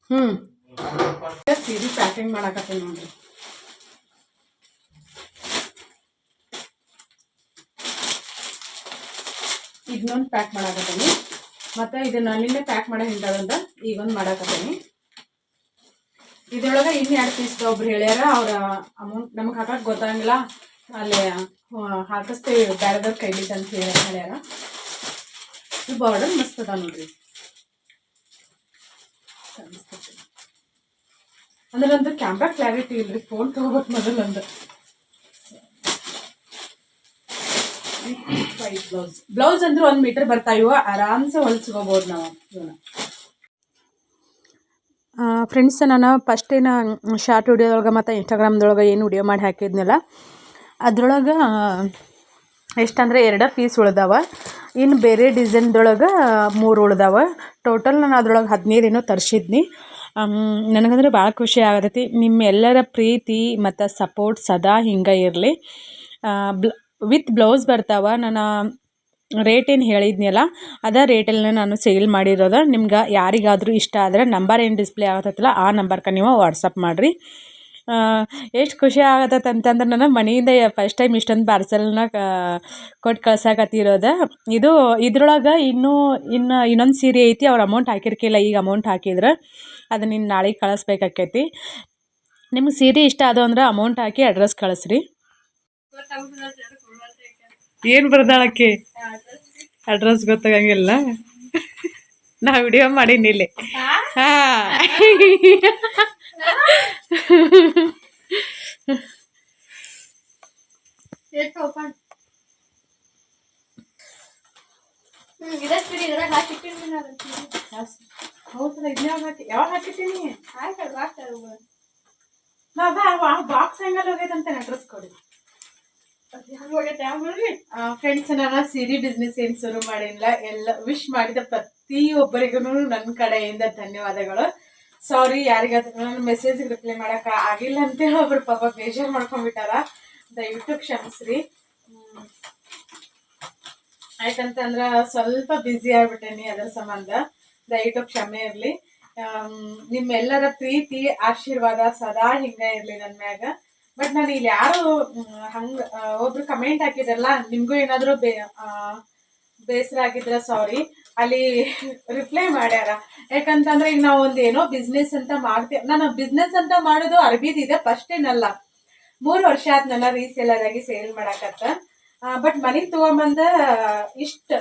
ಹ್ಞೂ ಸೀರೆ ಪ್ಯಾಕಿಂಗ್ ಮಾಡಕತ್ತೀನಿ ನೋಡ್ರಿ. ಇದನ್ನೊಂದು ಪ್ಯಾಕ್ ಮಾಡಾಕತ್ತೀನಿ. ಮತ್ತು ಇದನ್ನ ನಿನ್ನೆ ಪ್ಯಾಕ್ ಮಾಡೋ ಹಿಂದದಂದ ಈಗೊಂದು ಮಾಡಾಕತ್ತೀನಿ. ಇದ್ರೊಳಗೆ ಇನ್ನು ಎರಡು ಪೀಸ್ ಒಬ್ರು ಹೇಳ್ಯಾರ, ಅವ್ರ ಅಮೌಂಟ್ ನಮಗೆ ಹಾಕಕ್ಕೆ ಗೊತ್ತಾಗಿಲ್ಲ ಅಲ್ಲಿ ಹಾಕಿಸ್ತೇವೆ ಬೇರೆದವ್ರ ಕೈಲಿ ಅಂತ ಹೇಳಿ ಹೇಳ್ಯಾರ. ಇದು ಬಾರ್ಡರ್ ಮಸ್ತ್ ಅದ ನೋಡ್ರಿ. ಅಂದ್ರೆ ಅಂದ್ರೆ ಕ್ಯಾಮ್ರಾ ಕ್ಲಾರಿಟಿ ಇಲ್ರಿ ಫೋನ್ ತಗೋಬೇಕು ಮೊದಲು ಅಂದ ಬ್ಲೌಸ್ ಬ್ಲೌಸ್ ಅಂದ್ರೆ ಒಂದು ಮೀಟರ್ ಬರ್ತಾ ಇವ, ಆರಾಮ್ಸೆ ಹೊಲ್ಸ್ಕೋಬೋದು ನಾವು ಇವನ್ನ. ಫ್ರೆಂಡ್ಸ್ ನಾನು ಫಸ್ಟಿನ ಶಾರ್ಟ್ ವಿಡಿಯೋದೊಳಗೆ ಮತ್ತು ಇನ್ಸ್ಟಾಗ್ರಾಮ್ದೊಳಗೆ ಏನು ವಿಡಿಯೋ ಮಾಡಿ ಹಾಕಿದ್ನಲ್ಲ, ಅದ್ರೊಳಗೆ ಎಷ್ಟಂದ್ರೆ ಎರಡು ಪೀಸ್ ಉಳ್ದಾವ. ಇನ್ನು ಬೇರೆ ಡಿಸೈನ್ದೊಳಗೆ ಮೂರು ಉಳ್ದಾವ. ಟೋಟಲ್ ನಾನು ಅದ್ರೊಳಗೆ ಹದಿನೈದು ಏನೋ ತರಿಸಿದ್ನಿ. ನನಗಂದ್ರೆ ಭಾಳ ಖುಷಿ ಆಗತೈತಿ. ನಿಮ್ಮೆಲ್ಲರ ಪ್ರೀತಿ ಮತ್ತು ಸಪೋರ್ಟ್ ಸದಾ ಹಿಂಗೆ ಇರಲಿ. ಬ್ಲ ವಿತ್ ಬ್ಲೌಸ್ ಬರ್ತಾವ. ನಾನು ರೇಟ್ ಏನು ಹೇಳಿದ್ನಲ್ಲ, ಅದೇ ರೇಟಲ್ಲಿ ನಾನು ಸೇಲ್ ಮಾಡಿರೋದು. ನಿಮ್ಗೆ ಯಾರಿಗಾದರೂ ಇಷ್ಟ ಆದರೆ ನಂಬರ್ ಏನು ಡಿಸ್ಪ್ಲೇ ಆಗತ್ತಲ್ಲ, ಆ ನಂಬರ್ಗೆ ನೀವು ವಾಟ್ಸಪ್ ಮಾಡಿರಿ. ಎಷ್ಟು ಖುಷಿ ಆಗತ್ತಂತಂದ್ರೆ ನಾನು ಮನೆಯಿಂದ ಫಸ್ಟ್ ಟೈಮ್ ಇಷ್ಟೊಂದು ಪಾರ್ಸಲ್ನ ಕೊಟ್ಟು ಕಳ್ಸಕತ್ತಿರೋದು. ಇದು ಇದ್ರೊಳಗೆ ಇನ್ನೂ, ಇನ್ನು ಇನ್ನೊಂದು ಸೀರೆ ಐತಿ, ಅವ್ರು ಅಮೌಂಟ್ ಹಾಕಿರ್ಕಿಲ್ಲ, ಈಗ ಅಮೌಂಟ್ ಹಾಕಿದ್ರೆ ಅದನ್ನ ಇನ್ನು ನಾಳೆಗೆ ಕಳಿಸ್ಬೇಕಾಕೈತಿ. ನಿಮ್ಗೆ ಸೀರೆ ಇಷ್ಟ ಅದು ಅಂದ್ರೆ ಅಮೌಂಟ್ ಹಾಕಿ ಅಡ್ರೆಸ್ ಕಳಿಸ್ರಿ. ಏನು ಬರ್ದಾಳಕ್ಕೆ? ಅಡ್ರೆಸ್ ಗೊತ್ತಾಗಂಗಿಲ್ಲ. ನಾ ವಿಡಿಯೋ ಮಾಡೀನಿ ಇಲ್ಲಿ. ಹಾ. ಯಾವ ಇದ್ಯಾವಾಗ ಹಾಕಿ ಯಾವಾಗ ಹಾಕಿದ್ದೀನಿ ನಾ ಬಾಕ್ಸ್ ಹೆಂಗಲ್ಲಿ ಹೋಗೈತಂತ ಅಡ್ರೆಸ್ ಕೊಡಿ. ಫ್ರೆಂಡ್ಸ್ ನಾನು ಸೀರೆ ಬಿಸ್ನೆಸ್ ಏನು ಶುರು ಮಾಡಿಲ್ಲ, ಎಲ್ಲ ವಿಶ್ ಮಾಡಿದ ಪ್ರತಿಯೊಬ್ಬರಿಗೂ ನನ್ನ ಕಡೆಯಿಂದ ಧನ್ಯವಾದಗಳು. ಸಾರಿ ಯಾರಿಗಾದ್ರೂ ನನ್ನ ಮೆಸೇಜ್ ರಿಪ್ಲೈ ಮಾಡಕ್ಕೆ ಆಗಿಲ್ಲ ಅಂತೇಳಿ ಒಬ್ರು ಪಾಪ ಬೇಜಾರು ಮಾಡ್ಕೊಂಡ್ಬಿಟ್ಟಾರ. ದಯವಿಟ್ಟು ಕ್ಷಮಿಸ್ರಿ. ಹ್ಮ್. ಯಾಕಂತಂದ್ರೆ ಸ್ವಲ್ಪ ಬ್ಯುಸಿ ಆಗ್ಬಿಟ್ಟೇನಿ ಅದರ ಸಂಬಂಧ. ದಯವಿಟ್ಟು ಕ್ಷಮೆ ಇರಲಿ. ನಿಮ್ಮೆಲ್ಲರ ಪ್ರೀತಿ, ಆಶೀರ್ವಾದ ಸದಾ ಹಿಂಗೆ ಇರಲಿ ನನ್ನ ಮ್ಯಾಗ. ಬಟ್ ನಾನು ಇಲ್ಲಿ ಯಾರು ಹಂಗ ಒಬ್ರು ಕಮೆಂಟ್ ಹಾಕಿದ್ರಲ್ಲ, ನಿಮ್ಗೂ ಏನಾದರೂ ಬೇಸರ ಆಗಿದ್ರೆ ಸಾರಿ ಅಲ್ಲಿ ರಿಪ್ಲೈ ಮಾಡ್ಯಾರ. ಯಾಕಂತಂದ್ರೆ ಈಗ ನಾವು ಒಂದು ಏನೋ ಬಿಸ್ನೆಸ್ ಅಂತ ಮಾಡ್ತೇವೆ ನಾನು ಬಿಸ್ನೆಸ್ ಅಂತ ಮಾಡೋದು ಅರ್ಬಿದಿದೆ ಫಸ್ಟ್ ಏನಲ್ಲ. ಮೂರು ವರ್ಷ ಆಯ್ತು ನನ್ನ ರೀಸೇಲರ್ ಆಗಿ ಸೇಲ್ ಮಾಡಕತ್ತ. ಬಟ್ ಮನೆಗೆ ತೊಗೊಂಬಂದ ಇಷ್ಟ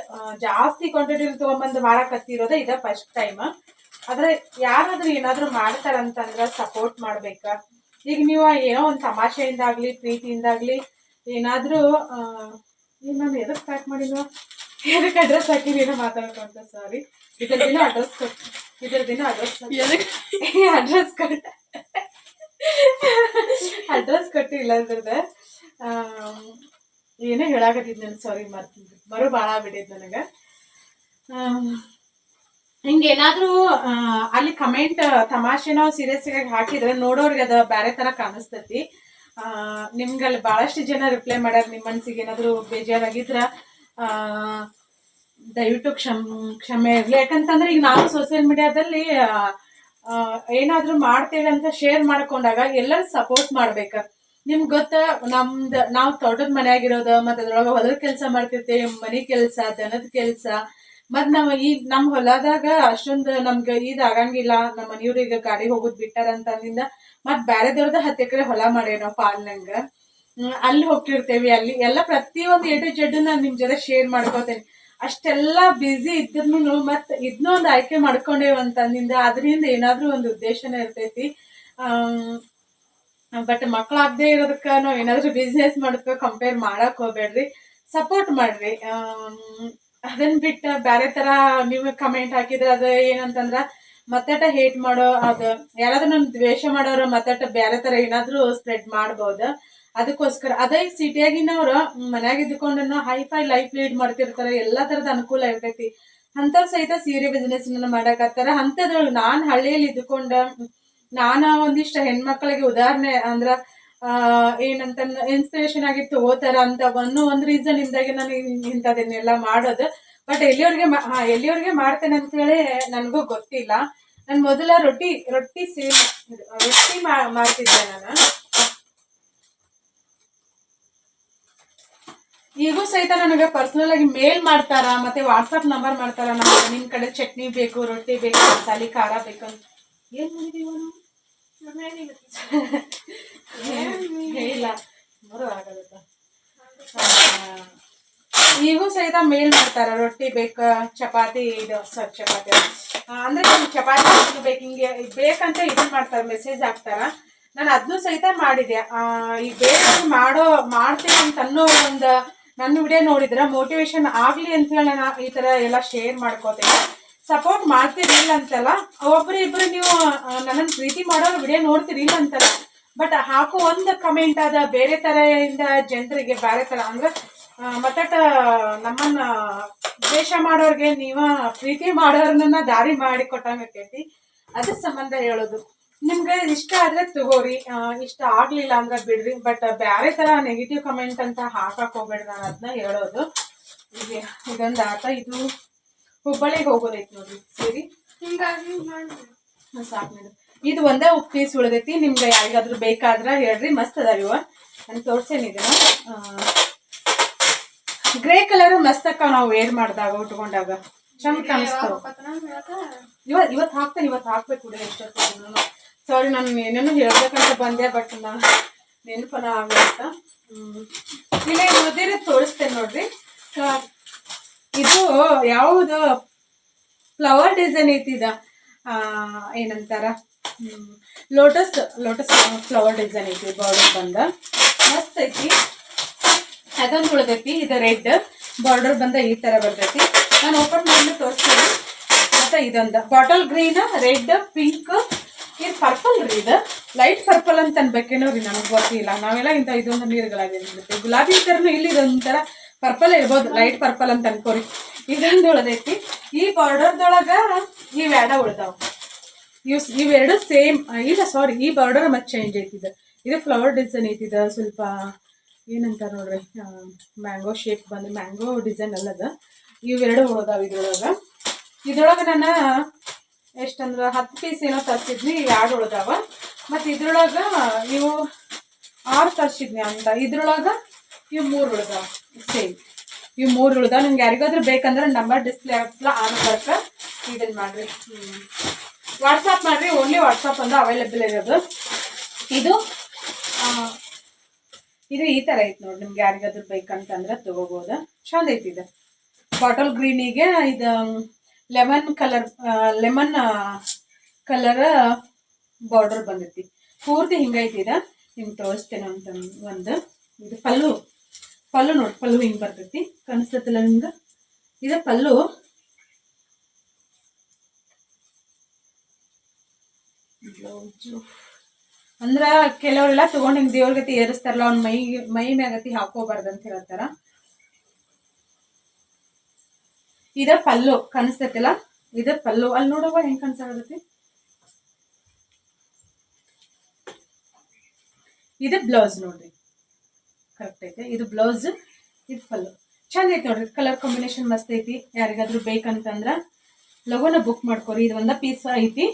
ಜಾಸ್ತಿ ಕ್ವಾಂಟಿಟಿ ತೊಗೊಂಬಂದು ಮಾಡಕತ್ತಿರೋದೇ ಇದ ಫಸ್ಟ್ ಟೈಮ್ ಆದ್ರೆ ಯಾರಾದ್ರೂ ಏನಾದ್ರೂ ಮಾಡ್ತಾರಂತಂದ್ರ ಸಪೋರ್ಟ್ ಮಾಡ್ಬೇಕ. ಈಗ ನೀವು ಏನೋ ಒಂದು ತಮಾಷೆಯಿಂದಾಗ್ಲಿ ಪ್ರೀತಿಯಿಂದಾಗ್ಲಿ ಏನಾದ್ರೂ ಏನಾದರೂ ಈಗ ನಾನು ಎದಕ್ಕೆ ಪ್ಯಾಕ್ ಮಾಡಿದ್ವ ಎದಕ್ಕೆ ಅಡ್ರೆಸ್ ಹಾಕಿ ಏನೋ ಮಾತಾಡ್ಕೊಂತ ಸಾರಿ ಇದ್ರ ದಿನ ಅಡ್ರೆಸ್ ಕೊಟ್ಟು ಇದ್ರ ದಿನ ಅಡ್ರೆಸ್ ಅಡ್ರೆಸ್ ಕೊಟ್ಟ ಅಡ್ರೆಸ್ ಕೊಟ್ಟಿಲ್ಲ ಅಂದ್ರದ ಏನೋ ಹೇಳಾಕತ್ತಿದ್ ನಾನು ಸಾರಿ ಮರ್ತಿದ್ದೆ ಮರು ಭಾಳ ಬಿಟ್ಟಿದ್ದು ನನಗೆ ಹಿಂಗೇನಾದ್ರೂ ಅಲ್ಲಿ ಕಮೆಂಟ್ ತಮಾಷೆನೋ ಸೀರಿಯಸ್ ಆಗಿ ಹಾಕಿದ್ರೆ ನೋಡೋರ್ಗೆ ಅದು ಬೇರೆ ತರ ಕಾಣಿಸ್ತೈತಿ. ಆ, ನಿಮ್ಗೆ ಅಲ್ಲಿ ಭಾಳಷ್ಟು ಜನ ರಿಪ್ಲೈ ಮಾಡ್ಯಾರ ನಿಮ್ಮ ಮನ್ಸಿಗೆ ಏನಾದರೂ ಬೇಜಾರಾಗಿದ್ರ ದಯವಿಟ್ಟು ಕ್ಷಮ್ ಕ್ಷಮೆ ಇರಲಿ. ಯಾಕಂತಂದ್ರೆ ಈಗ ನಾವು ಸೋಷಿಯಲ್ ಮೀಡಿಯಾದಲ್ಲಿ ಏನಾದರೂ ಮಾಡ್ತೇವೆ ಅಂತ ಶೇರ್ ಮಾಡ್ಕೊಂಡಾಗ ಎಲ್ಲರೂ ಸಪೋರ್ಟ್ ಮಾಡ್ಬೇಕು. ನಿಮ್ಗೆ ಗೊತ್ತ ನಮ್ದು ನಾವು ತೋಟದ ಮನೆಯಾಗಿರೋದು ಮತ್ತು ಅದ್ರೊಳಗೆ ಹೊಲದ ಕೆಲಸ ಮಾಡ್ತಿರ್ತೇವೆ ಮನೆ ಕೆಲಸ ದನದ ಕೆಲಸ ಮತ್ತು ನಾವು ಈ ನಮ್ಮ ಹೊಲದಾಗ ಅಷ್ಟೊಂದು ನಮ್ಗ ಇದು ಆಗಂಗಿಲ್ಲ. ನಮ್ಮ ಈಗ ಗಾಡಿ ಹೋಗುದ್ ಬಿಟ್ಟಾರ ಮತ್ ಬಾರೆ ಬೇರೆದವ್ರದ್ದು ಹತ್ತು ಎಕರೆ ಹೊಲ ಮಾಡೇವ್ ನಾವ್ ಪಾಲ್ನಂಗೆ ಅಲ್ಲಿ ಹೋಗ್ತಿರ್ತೇವಿ. ಅಲ್ಲಿ ಎಲ್ಲ ಪ್ರತಿಯೊಂದು ಎಡು ಜಡ್ಡು ಜೆಡ್ ನಾನು ನಿಮ್ಮ ಜೊತೆ ಶೇರ್ ಮಾಡ್ಕೋತೇನೆ. ಅಷ್ಟೆಲ್ಲ ಬ್ಯುಸಿ ಇದ್ರೂ ಮತ್ ಇದನ್ನೂ ಒಂದು ಆಯ್ಕೆ ಮಾಡ್ಕೊಂಡೇವು ಅಂತಂದಿಂದ ಅದರಿಂದ ಏನಾದರೂ ಒಂದು ಉದ್ದೇಶನೇ ಇರ್ತೈತಿ. ಬಟ್ ಮಕ್ಕಳಾಗದೇ ಇರೋದಕ್ಕೆ ನಾವ್ ಏನಾದರೂ ಬಿಸ್ನೆಸ್ ಮಾಡ್ಕೊ ಕಂಪೇರ್ ಮಾಡಕ್ ಹೋಗ್ಬೇಡ್ರಿ. ಸಪೋರ್ಟ್ ಮಾಡ್ರಿ. ಅದನ್ನ ಬಿಟ್ಟ ಬೇರೆ ತರ ನೀವು ಕಮೆಂಟ್ ಹಾಕಿದ್ರೆ ಅದು ಏನಂತಂದ್ರ, ಮತ್ತಟ ಹೇಟ್ ಮಾಡೋ ಅದು, ಯಾರಾದ್ರೂ ನಮ್ ದ್ವೇಷ ಮಾಡೋರು ಮತ್ತಟ ಬೇರೆ ತರ ಏನಾದ್ರೂ ಸ್ಪ್ರೆಡ್ ಮಾಡ್ಬೋದು. ಅದಕ್ಕೋಸ್ಕರ ಅದೇ ಸಿಟಿಯಾಗಿನವ್ರು ಮನ್ಯಾಗ ಇದ್ದುಕೊಂಡು ಹೈ ಫೈ ಲೈಫ್ ಲೀಡ್ ಮಾಡ್ತಿರ್ತಾರ, ಎಲ್ಲಾ ತರದ ಅನುಕೂಲ ಇರ್ತೈತಿ. ಅಂತ ಸಹಿತ ಸೀರೆ ಬಿಸ್ನೆಸ್ ಮಾಡಕತ್ತಾರ. ಅಂತದ್ರೊಳಗೆ ನಾನ್ ಹಳ್ಳಿಯಲ್ಲಿ ಇದ್ದುಕೊಂಡ, ನಾನು ಒಂದಿಷ್ಟು ಹೆಣ್ಮಕ್ಳಿಗೆ ಉದಾಹರಣೆ ಅಂದ್ರೆ ಏನಂತ ಇನ್ಸ್ಪಿರೇಷನ್ ಆಗಿ ತಗೋತಾರ ಅಂತ ಒಂದು ಒಂದು ರೀಸನ್ ಇಂದಾಗಿ ನಾನು ಇಂಥದನ್ನೆಲ್ಲ ಮಾಡೋದು. ಬಟ್ ಎಲ್ಲಿಯವ್ರಿಗೆ ಎಲ್ಲಿಯವ್ರಿಗೆ ಮಾಡ್ತೇನೆ ಅಂತ ಹೇಳಿ ನನಗೂ ಗೊತ್ತಿಲ್ಲ. ನಾನು ಮೊದಲ ರೊಟ್ಟಿ ರೊಟ್ಟಿ ಸೇಲ್ ರೊಟ್ಟಿ ಮಾಡ್ತಿದ್ದೆ ನಾನು. ಈಗೂ ಸಹಿತ ನನಗೆ ಪರ್ಸನಲ್ ಆಗಿ ಮೇಲ್ ಮಾಡ್ತಾರ, ಮತ್ತೆ ವಾಟ್ಸಪ್ ನಂಬರ್ ಮಾಡ್ತಾರ, ನಿನ್ ನಿಮ್ ಕಡೆ ಚಟ್ನಿ ಬೇಕು, ರೊಟ್ಟಿ ಬೇಕು, ಮಸಾಲೆ ಖಾರ ಬೇಕು ಏನು ಏನ್ ಮಾಡಿದೀವ ಇಲ್ಲ. ಸಹಿತ ಮೇಲ್ ಮಾಡ್ತಾರ, ರೊಟ್ಟಿ ಬೇಕು, ಚಪಾತಿ, ಇದು ಚಪಾತಿ. ಅಂದರೆ ನಿಮ್ಗೆ ಚಪಾತಿ ಬೇಕು? ಹಿಂಗೆ ಬೇಕಂತ ಇದು ಮಾಡ್ತಾರೆ ಮೆಸೇಜ್ ಹಾಕ್ತಾರ. ನಾನು ಅದನ್ನು ಸಹಿತ ಮಾಡಿದೆ. ಈ ಬೇರೆ ಮಾಡೋ, ಮಾಡ್ತೀನಿ ಅಂತ ಅನ್ನೋ ಒಂದು ನನ್ನ ವಿಡಿಯೋ ನೋಡಿದ್ರೆ ಮೋಟಿವೇಶನ್ ಆಗ್ಲಿ ಅಂತ ಹೇಳಿ ನಾನು ಈ ತರ ಎಲ್ಲ ಶೇರ್ ಮಾಡ್ಕೋತೀನಿ. ಸಪೋರ್ಟ್ ಮಾಡ್ತೀರಿಲ್ಲ ಅಂತಲ್ಲ ಒಬ್ಬರು ಇಬ್ರು ನೀವು ನನ್ನ ಪ್ರೀತಿ ಮಾಡೋ ವಿಡಿಯೋ ನೋಡ್ತೀರಿಲ್ಲ ಅಂತಲ್ಲ. ಬಟ್ ಹಾಕೋ ಒಂದು ಕಮೆಂಟ್ ಆದ ಬೇರೆ ತರ ಇಂದ ಜನರಿಗೆ ಬೇರೆ ತರ, ಅಂದ್ರೆ ಮತ್ತಟ ನಮ್ಮನ್ನ ದ್ವೇಷ ಮಾಡೋರ್ಗೆ ನೀವ ಪ್ರೀತಿ ಮಾಡೋರನ್ನ ದಾರಿ ಮಾಡಿ ಕೊಟ್ಟಂಗ ಆಕೈತಿ. ಅದ್ರ ಸಂಬಂಧ ಹೇಳೋದು. ನಿಮ್ಗೆ ಇಷ್ಟ ಆದ್ರೆ ತಗೋರಿ ಇಷ್ಟ ಆಗ್ಲಿಲ್ಲ ಅಂದ್ರೆ ಬಿಡ್ರಿ ಬಟ್ ಬೇರೆ ತರ ನೆಗೆಟಿವ್ ಕಮೆಂಟ್ ಅಂತ ಹಾಕಕ್ ಹೋಗ್ಬೇಡ ನಾನು ಅದನ್ನ ಹೇಳೋದು. ಇದೊಂದು ಆತ, ಇದು ಹುಬ್ಬಳ್ಳಿಗೆ ಹೋಗೋದೈತಿ ನೋಡ್ರಿ ಸರಿ. ಹಿಂಗಾಗಿ ಸಾಕು ಇದು ಇದು ಒಂದೇ ಪೀಸ್ ಉಳಿದೈತಿ ನಿಮ್ಗೆ ಯಾರಿಗಾದ್ರೂ ಬೇಕಾದ್ರೆ ಹೇಳ್ರಿ ಮಸ್ತ್ ಅದಾವ ಇವ. ನಾನು ತೋರ್ಸೇನಿ ಇದನ್ನ. ಗ್ರೇ ಕಲರ್ ಮಸ್ತ್ ಅಕ್ಕ ನಾವು ವೇರ್ ಮಾಡಿದಾಗ ಉಟ್ಕೊಂಡಾಗ. ಚಂದ ಕಾಣಿಸ್ತಾವ. ಇವತ್ ಇವತ್ತು ಹಾಕ್ತೇನೆ ಇವತ್ತು ಹಾಕ್ಬೇಕು ಕೂಡ ಎಷ್ಟೊತ್ತು ಸಾರಿ ನಾನು. ಏನೇನೋ ಹೇಳ್ಬೇಕಂತ ಬಂದೆ ಬಟ್ ನಾನು ನೆನಪನ ಹ್ಮ್. ಇಲ್ಲಿ ಉಳಿದಿರೋ ತೋರಿಸ್ತೇನೆ ನೋಡ್ರಿ. ಸೊ, ಇದು ಯಾವುದು ಫ್ಲವರ್ ಡಿಸೈನ್ ಐತಿ ಇದ ಏನಂತಾರ? ಲೋಟಸ್ ಲೋಟಸ್ ಫ್ಲವರ್ ಡಿಸೈನ್ ಐತಿ ಬಾರ್ಡರ್ ಬಂದ. ಮಸ್ತ್ ಐತಿ. ಅದೊಂದು ಉಳಿದೈತಿ, ಇದು ರೆಡ್ ಬಾರ್ಡರ್ ಬಂದ ಈ ತರ ಬರ್ತೈತಿ. ನಾನು ಓಪನ್ ಮಾಡಿ ತೋರಿಸ್ತೀನಿ. ಮತ್ತೆ ಇದೊಂದು. ಬಾಟಲ್ ಗ್ರೀನ್ ರೆಡ್ ಪಿಂಕ್ ಇದು ಪರ್ಪಲ್ ರೀ ಇದು. ಲೈಟ್ ಪರ್ಪಲ್ ಅಂತ ಅನ್ಬೇಕೇನೋ ರೀ, ನನಗೆ ಗೊತ್ತಿಲ್ಲ. ನಾವೆಲ್ಲ ಇಂಥ ಇದೊಂದು ನೀರುಗಳಾಗಿರ್ತೀವಿ. ಗುಲಾಬಿ ಥರನು ಇಲ್ಲಿ ಇದೊಂಥರ ಪರ್ಪಲ್ ಇರ್ಬೋದು ಲೈಟ್ ಪರ್ಪಲ್ ಅಂತ ಅನ್ಕೋರಿ. ಇದೊಂದು ಉಳ್ದೈತಿ ಈ ಬಾರ್ಡರ್ದೊಳಗ ಇವೆರಡ ಉಳ್ದಾವ. ಇವ್ ಇವೆರಡು ಸೇಮ್ ಇಲ್ಲ ಸಾರಿ ಈ ಬಾರ್ಡರ್ ಮತ್ತೆ ಚೇಂಜ್ ಐತಿ ಇದು. ಫ್ಲವರ್ ಡಿಸೈನ್ ಐತಿ ಇದು, ಸ್ವಲ್ಪ ಏನಂತ ನೋಡ್ರಿ ಮ್ಯಾಂಗೋ ಶೇಪ್ ಬಂದು ಮ್ಯಾಂಗೋ ಡಿಸೈನ್ ಅಲ್ಲದ ಇವೆರಡು ಉಳ್ದಾವ ಇದ್ರೊಳಗ. ಇದ್ರೊಳಗೆ ನಾನು ಎಷ್ಟಂದ್ರೆ, ಹತ್ತು ಪೀಸ್ ಏನೋ ತರಿಸಿದ್ನಿ ಎರಡು ಉಳ್ದಾವ. ಮತ್ತು ಇದ್ರೊಳಗ ಇವು ಆರು ತರಿಸಿದ್ನಿ ಅಂತ ಇದ್ರೊಳಗ ಇವು ಮೂರು ಉಳ್ದಾವ. ಸೇಮ್ ಇವು ಮೂರು ಉಳ್ದ ನಿಮ್ಗೆ ಯಾರಿಗಾದ್ರೂ ಬೇಕಂದ್ರೆ ನಂಬರ್ ಡಿಸ್ಪ್ಲೇ ಆಗ್ತಿಲ್ಲ ಆ ಬರ್ಕ ಇದನ್ನ ಮಾಡ್ರಿ. ವಾಟ್ಸಪ್ ಮಾಡಿರಿ ಓನ್ಲಿ ವಾಟ್ಸಪ್ ಅಂದ್ರೆ ಅವೈಲೇಬಲ್ ಇರೋದು. ಇದು ಇದು ಈ ಥರ ಐತೆ ನೋಡಿ ನಿಮ್ಗೆ ಯಾರಿಗಾದ್ರೂ ಬೇಕಂತಂದ್ರೆ ತಗೋಬೋದು. ಚಂದ ಐತಿ ಇದು. ಬಾಟಲ್ ಗ್ರೀನಿಗೆ ಇದು lemon colour lemon colour border ಬಂದೈತಿ. ಪೂರ್ತಿ ಹಿಂಗೈತಿ ಇದು. ನಿಮ್ಗೆ ತೋರಿಸ್ತೇನೆ ಅಂತ ಒಂದು, ಇದು ಪಲ್ಲು. ಪಲ್ಲು ನೋಡಿ, ಪಲ್ಲು ಹಿಂಗೆ ಬರ್ತೈತಿ ಕಾಣಿಸ್ತೈತಿಲ್ಲ ನಿಮ್ಗೆ? ಇದು ಪಲ್ಲು ಬ್ಲೌಸು. ಅಂದ್ರ ಕೆಲವರೆಲ್ಲ ತಗೊಂಡ್ ಹಿಂಗೆ ದೇವ್ರ ಗತಿ ಏರಿಸ್ತಾರಲ್ಲ, ಅವ್ನ ಮೈ ಮೈ ಮ್ಯಾಗತಿ ಹಾಕೋಬಾರ್ದು ಅಂತ ಹೇಳ್ತಾರ. ಇದ ಪಲ್ಲು ಕಾಣಿಸ್ತೈತಿಲ್ಲ ಇದ ಪಲ್ಲು. ಅಲ್ಲಿ ನೋಡುವ ಹೆಂಗ್ ಕಾಣಿಸಾಗತೈತಿ ಇದು ಬ್ಲೌಸ್ ನೋಡ್ರಿ. ಕರೆಕ್ಟ್ ಐತೆ. ಇದು ಬ್ಲೌಸ್ ಇದು ಫಲ್ಲು ಚಂದ ಐತಿ ನೋಡ್ರಿ. ಕಲರ್ ಕಾಂಬಿನೇಷನ್ ಮಸ್ತ್ ಐತಿ. ಯಾರಿಗಾದ್ರೂ ಬೇಕಂತಂದ್ರ ಲಗೋನ ಬುಕ್ ಮಾಡ್ಕೊರಿ. ಇದು ಒಂದ ಪೀಸ್ ಐತಿ.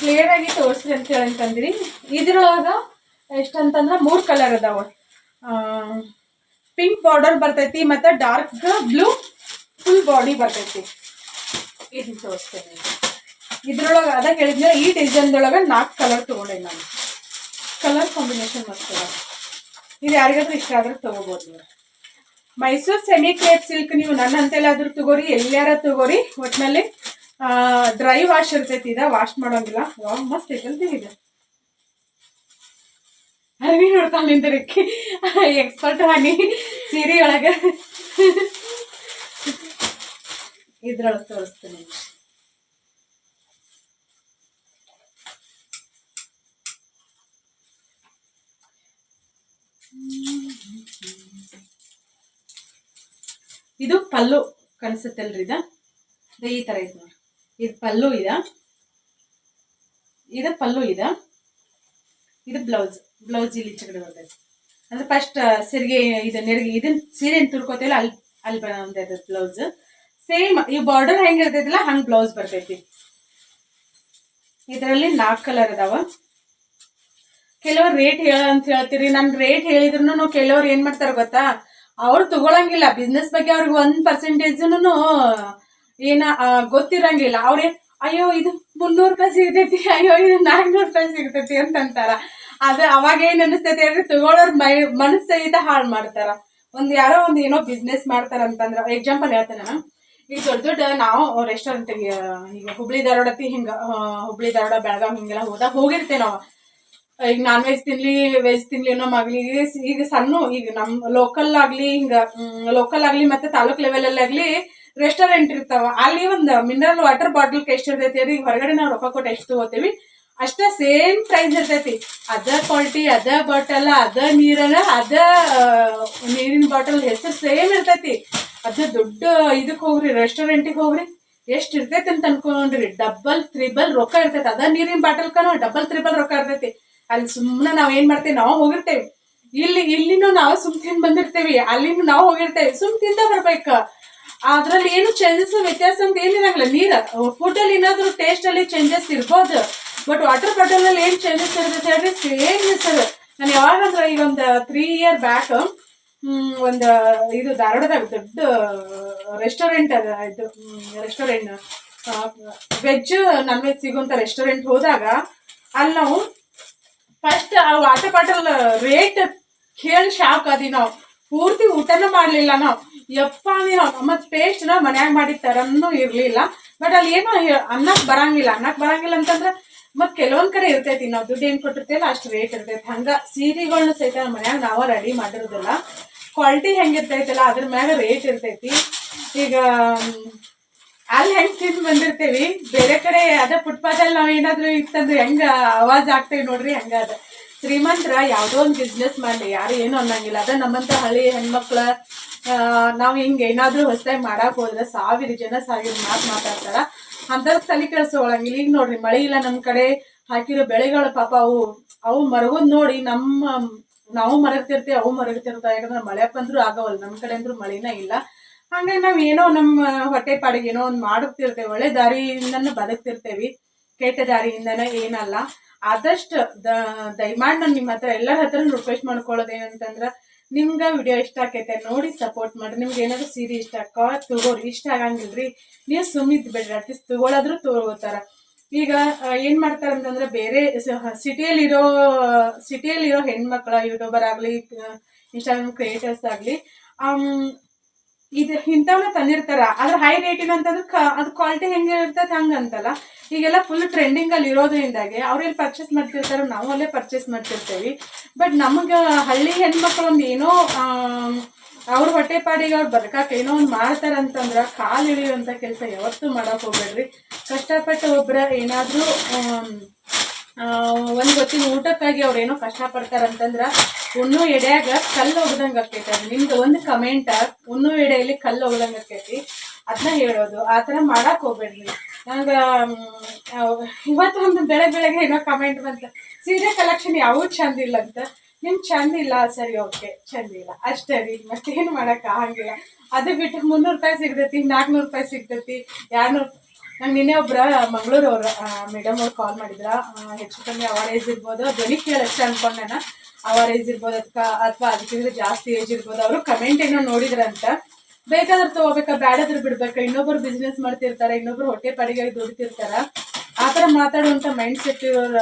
ಕ್ಲಿಯರ್ ಆಗಿ ತೋರಿಸ್ರಿ ಅಂತ ಹೇಳಿ ಅಂತಂದ್ರಿ ಇದ್ರೊಳಗ ಎಷ್ಟಂತಂದ್ರ ಮೂರ್ ಕಲರ್ ಅದಾವ. ಪಿಂಕ್ ಬಾರ್ಡರ್ ಬರ್ತೈತಿ ಮತ್ತೆ ಡಾರ್ಕ್ ಬ್ಲೂ ಫುಲ್ ಬಾಡಿ ಬರ್ತೈತಿ. ಇದನ್ನ ತೋರಿಸ್ತೇನೆ. ಇದ್ರೊಳಗ ಅದ ಹೇಳಿದ್ರೆ ಈ ಡಿಸೈನ್ದೊಳಗೆ ನಾಲ್ಕು ಕಲರ್ ತಗೊಂಡೆ ನಾನು. ಕಲರ್ ಕಾಂಬಿನೇಷನ್ ಅದ ಇದು ಯಾರಿಗಾದ್ರೂ ಇಷ್ಟ ಆದ್ರೆ ತಗೋಬಹುದು ನೀವು. ಮೈಸೂರ್ ಸೆಮಿ ಕ್ರೇಪ್ ಸಿಲ್ಕ್ ನೀವು ನನ್ನ ಅಂತೆಲ್ಲಾದ್ರೂ ತಗೋರಿ ಎಲ್ಲಾರ ತಗೋರಿ, ಒಟ್ನಲ್ಲಿ ಡ್ರೈ ವಾಶ್ ಇರ್ತೈತಿ, ಇದ ವಾಶ್ ಮಾಡೋಂಗಿಲ್ಲ. ವಾವ್, ಮಸ್ತ್ ಇದೆ. ಹನಿ ನೋಡ್ತಾ ನಿಂತಿರಕ್ಕೆ ಎಕ್ಸ್ಪರ್ಟ್ ಹನಿ, ಸೀರೆ ಒಳಗೆ. ಇದ್ರೊಳಗೆ ತೋರಿಸ್ತೀನಿ. ಇದು ಪಲ್ಲು ಕಾಣಿಸುತ್ತಲ್ರಿ ಇದ? ಇದು ಈ ತರ ಐತೆ ನೋಡಿ ಇದು ಪಲ್ಲು ಇದ. ಇದು ಪಲ್ಲು ಇದ. ಇದು ಬ್ಲೌಸ್. ಬ್ಲೌಸ್ ಇಲ್ಲಿ ಚಿಗಡೆ ಬರ್ತೈತಿ ಅಂದ್ರೆ ಫಸ್ಟ್ ಸೆರಿಗೆ ಇದು ನೆರಿಗೆ ಇದನ್ನ ಸೀರೆ ತುರ್ಕೋತಿಲ್ಲ ಅಲ್ಲಿ ಅಲ್ಲಿ ಬಂದೈತೆ ಬ್ಲೌಸ್. ಸೇಮ್ ಈ ಬಾರ್ಡರ್ ಹೆಂಗೆ ಇರ್ತೈತಿಲ್ಲ, ಹಂಗ್ ಬ್ಲೌಸ್ ಬರ್ತೈತಿ. ಇದರಲ್ಲಿ ನಾಲ್ಕು ಕಲರ್ ಅದಾವ. ಕೆಲವ್ರು ರೇಟ್ ಹೇಳ ಅಂತ ಹೇಳ್ತೀರಿ. ನನ್ ರೇಟ್ ಹೇಳಿದ್ರು ಕೆಲವ್ರು ಏನ್ ಮಾಡ್ತಾರ ಗೊತ್ತಾ? ಅವ್ರು ತಗೊಳಂಗಿಲ್ಲ. ಬಿಸ್ನೆಸ್ ಬಗ್ಗೆ ಅವ್ರಿಗೆ ಒಂದ್ ಪರ್ಸೆಂಟೇಜ್ನು ಏನ ಗೊತ್ತಿರಂಗಿಲ್ಲ. ಅವ್ರೆ, ಅಯ್ಯೋ, ಇದು ಮುನ್ನೂರು ರೂಪಾಯಿ ಸಿಗ್ತೈತಿ. ಅಯ್ಯೋ, ಇದು ನಾಲ್ಕುನೂರು ರೂಪಾಯಿ ಸಿಗ್ತೈತಿ ಅಂತ ಅಂತಾರ ಅದ ಅವಾಗ ಏನ್ ಅನಿಸ್ತೈತಿ ಅಂದ್ರೆ ತಗೊಳ್ಳೋರ್ ಮೈ ಮನಸ್ಸು ಸಹಿತ ಹಾಳು ಮಾಡ್ತಾರ. ಒಂದ್ ಯಾರೋ ಒಂದ್ ಏನೋ ಬಿಸ್ನೆಸ್ ಮಾಡ್ತಾರ ಅಂತಂದ್ರ ಎಕ್ಸಾಂಪಲ್ ಹೇಳ್ತೇನೆ ಈಗ ದೊಡ್ಡ ದೊಡ್ಡ ನಾವು ರೆಸ್ಟೋರೆಂಟ್ ಈಗ ಹುಬ್ಳಿ ಧಾರವಾಡತಿ ಹಿಂಗ ಹುಬ್ಳಿ ಧಾರವಾಡ ಬೆಳಗಾವ್ ಹಿಂಗೆಲ್ಲ ಹೋದಾಗ ಹೋಗಿರ್ತೇವೆ ನಾವು. ಈಗ ನಾನ್ ವೆಜ್ ತಿನ್ಲಿ ವೆಜ್ ತಿನ್ಲಿ ಅನ್ನೋ ಮಗ್ಲಿ ಈಗ ಸಣ್ಣ, ಈಗ ನಮ್ ಲೋಕಲ್ ಆಗ್ಲಿ, ಹಿಂಗ ಲೋಕಲ್ ಆಗ್ಲಿ ಮತ್ತೆ ತಾಲೂಕ್ ಲೆವೆಲ್ ಅಲ್ಲಿ ಆಗ್ಲಿ ರೆಸ್ಟೋರೆಂಟ್ ಇರ್ತಾವ. ಅಲ್ಲಿ ಒಂದು ಮಿನರಲ್ ವಾಟರ್ ಬಾಟಲ್ ಎಷ್ಟು ಇರ್ತೈತಿ ಈಗ ಹೊರಗಡೆ ನಾವು ರೊಕ್ಕ ಕೊಟ್ಟು ಎಷ್ಟು ತಗೋತೀವಿ? ಅಷ್ಟ ಸೇಮ್ ಪ್ರೈಸ್ ಇರ್ತೈತಿ. ಅದ ಕ್ವಾಲಿಟಿ ಅದ ಬಾಟಲ್ ಅದ ನೀರಲ್ಲ ಅದ ನೀರಿನ ಬಾಟಲ್ ಹೆಸರು ಸೇಮ್ ಇರ್ತೈತಿ. ಅದ ದೊಡ್ಡ ಇದಕ್ಕೆ ಹೋಗ್ರಿ ರೆಸ್ಟೋರೆಂಟಿಗೆ ಹೋಗ್ರಿ. ಎಷ್ಟ್ ಇರ್ತೈತಿ ಅಂತ ಅನ್ಕೊಂಡ್ರಿ? ಡಬಲ್ ತ್ರಿಬಲ್ ರೊಕ್ಕ ಇರ್ತೈತಿ. ಅದ ನೀರಿನ ಬಾಟಲ್ ಕಾನು ಡಬಲ್ ತ್ರಿಬಲ್ ರೊಕ್ಕ ಇರ್ತೈತಿ. ಅಲ್ಲಿ ಸುಮ್ಮನೆ ನಾವ್ ಏನ್ ಮಾಡ್ತೇವೆ? ನಾವು ಹೋಗಿರ್ತೇವೆ. ಇಲ್ಲಿ, ಇಲ್ಲಿನೂ ನಾವು ಸುಮ್ ತಿಂದ್ ಬಂದಿರ್ತೇವಿ. ಅಲ್ಲಿನೂ ನಾವು ಹೋಗಿರ್ತೇವೆ. ಸುಮ್ ತಿಂದ ಬರ್ಬೇಕ. ಅದ್ರಲ್ಲಿ ಏನು ಚೇಂಜಸ್ ವ್ಯತ್ಯಾಸ ಅಂತ ಏನಿರಂಗಿಲ್ಲ ನೀರ್ ಫುಡ್ ಅಲ್ಲಿ ಏನಾದ್ರು ಟೇಸ್ಟ್ ಅಲ್ಲಿ ಚೇಂಜಸ್ ಇರ್ಬೋದು. ಬಟ್ ವಾಟರ್ ಬಾಟಲ್ ಅಲ್ಲಿ ಏನ್ ಚೇಂಜಸ್ ಇರುತ್ತೆ ಹೇಳ್ರಿ ಸೇಮ್ ಸರ್ ನಾನು ಯಾವಾಗ ಅಂದ್ರೆ ಈಗ ಒಂದು ತ್ರೀ ಇಯರ್ ಬ್ಯಾಕ್ ಒಂದು ಇದು ಧಾರವಾಡದಾಗ ದೊಡ್ಡ ರೆಸ್ಟೋರೆಂಟ್ ಅದ. ಇದು ರೆಸ್ಟೋರೆಂಟ್ ವೆಜ್ ನಾನ್ ವೆಜ್ ಸಿಗುವಂತ ರೆಸ್ಟೋರೆಂಟ್ ಹೋದಾಗ, ಅಲ್ಲಿ ನಾವು ಫಸ್ಟ್ ಆ ವಾಟರ್ ಬಾಟಲ್ ರೇಟ್ ಕೇಳಿ ಶಾಕ್ ಅದಿ ನಾವು. ಪೂರ್ತಿ ಊಟನೂ ಮಾಡ್ಲಿಲ್ಲ ನಾವು. ಯಪ್ಪ ನಾವು ಪೇಸ್ಟ್ ನಾವು ಮನ್ಯಾಗ ಮಾಡಿದ ಥರನೂ ಇರ್ಲಿಲ್ಲ. ಬಟ್ ಅಲ್ಲಿ ಏನೋ ಹೇ- ಅನ್ನಕ್ ಬರಂಗಿಲ್ಲ. ಅನ್ನಕ್ ಬರಂಗಿಲ್ಲ ಅಂತಂದ್ರೆ ಮತ್ ಕೆಲವೊಂದ್ ಕಡೆ ಇರ್ತೈತಿ. ನಾವು ದುಡ್ಡು ಏನ್ ಕೊಟ್ಟಿರ್ತೀವಲ್ಲ, ಅಷ್ಟು ರೇಟ್ ಇರ್ತೈತಿ. ಹಂಗ ಸೀರೆಗಳ್ನ ಸಹಿತ ನಮ್ಮ ಮನ್ಯಾಗ ನಾವು ರೆಡಿ ಮಾಡಿರೋದಿಲ್ಲ. ಕ್ವಾಲಿಟಿ ಹೆಂಗಿರ್ತೈತಲ್ಲ, ಅದ್ರ ಮ್ಯಾಗ ರೇಟ್ ಇರ್ತೈತಿ. ಈಗ ಅಲ್ಲಿ ಹೆಂಗ್ ತಿಂದು ಬಂದಿರ್ತೇವಿ? ಬೇರೆ ಕಡೆ ಅದ ಫುಟ್ಪಾತ್ ಅಲ್ಲಿ ನಾವ್ ಏನಾದ್ರು ಇತ್ತಂದ್ರೆ ಹೆಂಗ ಅವಾಜ್ ಆಗ್ತೇವಿ ನೋಡ್ರಿ, ಹಂಗ ಅದ ಶ್ರೀಮಂತರ ಯಾವ್ದೋ ಒಂದ್ ಬಿಸ್ನೆಸ್ ಮಾಡ್ಲಿ, ಯಾರು ಏನು ಅನ್ನಂಗಿಲ್ಲ. ಅದ ನಮ್ಮಂತ ಹಳ್ಳಿ ಹೆಣ್ಮಕ್ಳ ನಾವ್ ಹಿಂಗ ಏನಾದ್ರು ಹೊಸದಾಗಿ ಮಾಡಕ್ ಹೋದ್ರೆ ಸಾವಿರ ಜನ ಸಾವಿರ ಮಾತು ಮಾತಾಡ್ತಾರ. ಅಂತದ್ ತಲೆ ಕೆಡ್ಸೋಳಂಗಿಲ್ಲ ಈಗ ನೋಡ್ರಿ, ಮಳೆ ಇಲ್ಲ ನಮ್ ಕಡೆ, ಹಾಕಿರೋ ಬೆಳೆಗಳು ಪಾಪ ಅವು ಅವು ಮರಗೋದ್ ನೋಡಿ ನಮ್ಮ, ನಾವು ಮರಗ್ತಿರ್ತೀವಿ, ಅವು ಮರಗ್ತಿರ್ತಾವ. ಯಾಕಂದ್ರೆ ಮಳೆ ಬಂದ್ರು ಆಗವಲ್ಲ ನಮ್ ಕಡೆ ಅಂದ್ರೂ ಮಳೆನ ಇಲ್ಲ. ಹಂಗಾಗಿ ನಾವು ಏನೋ ನಮ್ಮ ಹೊಟ್ಟೆ ಪಾಡಿಗೆ ಏನೋ ಒಂದ್ ಮಾಡುತ್ತಿರ್ತೇವೆ, ಒಳ್ಳೆ ದಾರಿಯಿಂದನೂ ಬದುಕ್ತಿರ್ತೇವಿ, ಕೆಟ್ಟ ದಾರಿಯಿಂದನೇ ಏನಲ್ಲ. ಆದಷ್ಟು ದಯಮಾಡಿ ನಾನು ನಿಮ್ಮ ಹತ್ರ ಎಲ್ಲರ ಹತ್ರ ರಿಕ್ವೆಸ್ಟ್ ಮಾಡ್ಕೊಳ್ಳೋದು ಏನಂತಂದ್ರ ನಿಮ್ಗೆ ವಿಡಿಯೋ ಇಷ್ಟ ಆಕೈತೆ ನೋಡಿ ಸಪೋರ್ಟ್ ಮಾಡ್ರಿ ನಿಮ್ಗೆ ಏನಾದ್ರು ಸೀರೆ ಇಷ್ಟ ಆಕ, ತಗೋರಿ. ಇಷ್ಟ ಆಗಂಗಿಲ್ರಿ. ನೀವು ಸುಮ್ಮಿದ್ ಬಿಡ್ರಿ. ಅಟ್ಲೀಸ್ಟ್ ತಗೊಳಾದ್ರೂ ತಗೋತಾರ. ಈಗ ಏನು ಮಾಡ್ತಾರ ಅಂತಂದ್ರೆ ಬೇರೆ ಸಿಟಿಯಲ್ಲಿ ಇರೋ ಸಿಟಿಯಲ್ಲಿ ಇರೋ ಹೆಣ್ಮಕ್ಳ, ಯೂಟ್ಯೂಬರ್ ಆಗಲಿ ಇನ್ಸ್ಟಾಗ್ರಾಮ್ ಕ್ರಿಯೇಟರ್ಸ್ ಆಗಲಿ ಇದು ಇಂಥವನ್ನ ತಂದಿರ್ತಾರ. ಅದ್ರ ಹೈ ರೇಟಿನ ಅಂತಂದ್ರೆ ಕ- ಅದು ಕ್ವಾಲಿಟಿ ಹೆಂಗೆ ಇರ್ತದೆ ಹಂಗಂತಲ್ಲ. ಈಗೆಲ್ಲ ಫುಲ್ ಟ್ರೆಂಡಿಂಗ್ ಅಲ್ಲಿ ಇರೋದ್ರಿಂದಾಗೆ ಅವ್ರೆಲ್ಲಿ ಪರ್ಚೇಸ್ ಮಾಡ್ತಿರ್ತಾರೆ ನಾವು ಅಲ್ಲೇ ಪರ್ಚೇಸ್ ಮಾಡ್ತಿರ್ತೇವಿ. ಬಟ್ ನಮಗೆ ಹಳ್ಳಿ ಹೆಣ್ಮಕ್ಳು ಒಂದು ಏನೋ ಅವ್ರ ಹೊಟ್ಟೆ ಪಾಡಿಗೆ ಅವ್ರು ಬದುಕಾಕ ಏನೋ ಒಂದು ಮಾಡ್ತಾರ ಅಂತಂದ್ರ ಕಾಲ್ ಇಳಿಯುವಂತ ಕೆಲಸ ಯಾವತ್ತೂ ಮಾಡೋಕೆ ಹೋಗ್ಬೇಡ್ರಿ. ಕಷ್ಟಪಟ್ಟು ಒಬ್ಬರ ಏನಾದ್ರೂ ಒಂದ್ ಗೊತ್ತಿನ ಊಟಕ್ಕಾಗಿ ಅವ್ರು ಏನೋ ಕಷ್ಟ ಪಡ್ತಾರಂತಂದ್ರ ಉಣ್ಣು ಎಡೆಯಾಗ ಕಲ್ಲು ಒಗ್ದಂಗ ಆಕೈತಿ ಅದು. ನಿಮ್ದು ಒಂದು ಕಮೆಂಟ್ ಉಣ್ಣು ಎಡೆಯಲ್ಲಿ ಕಲ್ಲು ಒಗ್ದಂಗ ಆಕೈತಿ ಅದನ್ನ ಹೇಳೋದು. ಆ ಥರ ಮಾಡಕ್ ಹೋಗ್ಬೇಡ್ರಿ. ನಂಗ ಇವತ್ತು ಒಂದು ಬೆಳೆ ಬೆಳಗ್ಗೆ ಏನೋ ಕಮೆಂಟ್ ಬಂತ. ಸೀರೆ ಕಲೆಕ್ಷನ್ ಯಾವೂ ಚಂದ ಇಲ್ಲ ಅಂತ. ನಿಮ್ ಚಂದ ಇಲ್ಲ? ಸರಿ ಓಕೆ ಚಂದ ಇಲ್ಲ. ಅಷ್ಟೇ ರೀ. ಮತ್ತೇನು ಮಾಡಕ್ ಆಗಂಗಿಲ್ಲ. ಅದು ಬಿಟ್ಟು ಮುನ್ನೂರು ರೂಪಾಯಿ ಸಿಗ್ತೈತಿ ನಾಲ್ಕುನೂರು ರೂಪಾಯಿ ಸಿಗ್ತೈತಿ ಎರಡ್ನೂರು ನಂಗೆ ನಿನ್ನೆ ಒಬ್ಬರ ಮಂಗಳೂರು ಅವರು ಮೇಡಮ್ ಅವ್ರು ಕಾಲ್ ಮಾಡಿದ್ರ. ಹೆಚ್ಚು ಕಮ್ಮಿ ಅವರ್ ಏಜ್ ಇರ್ಬೋದು. ಧ್ವನಿ ಕೇಳಷ್ಟೇ ಅಷ್ಟೇ ಅನ್ಕೊಂಡೆ ನಾನು ಅವರ್ ಏಜ್ ಇರ್ಬೋದು ಅದಕ್ಕ ಅಥವಾ ಅದಕ್ಕಿಂತ ಜಾಸ್ತಿ ಏಜ್ ಇರ್ಬೋದು. ಅವರು ಕಮೆಂಟ್ ಏನೋ ನೋಡಿದ್ರಂತ. ಬೇಕಾದ್ರೆ ತಗೋಬೇಕಾ ಬೇಡಾದ್ರೂ ಬಿಡ್ಬೇಕಾ? ಇನ್ನೊಬ್ರು ಬಿಸ್ನೆಸ್ ಮಾಡ್ತಿರ್ತಾರೆ, ಇನ್ನೊಬ್ರು ಹೊಟ್ಟೆ ಪಾಡಿಗೆ ದುಡಿತಿರ್ತಾರ. ಆ ಥರ ಮಾತಾಡುವಂತ ಮೈಂಡ್ ಸೆಟ್ ಇರೋರ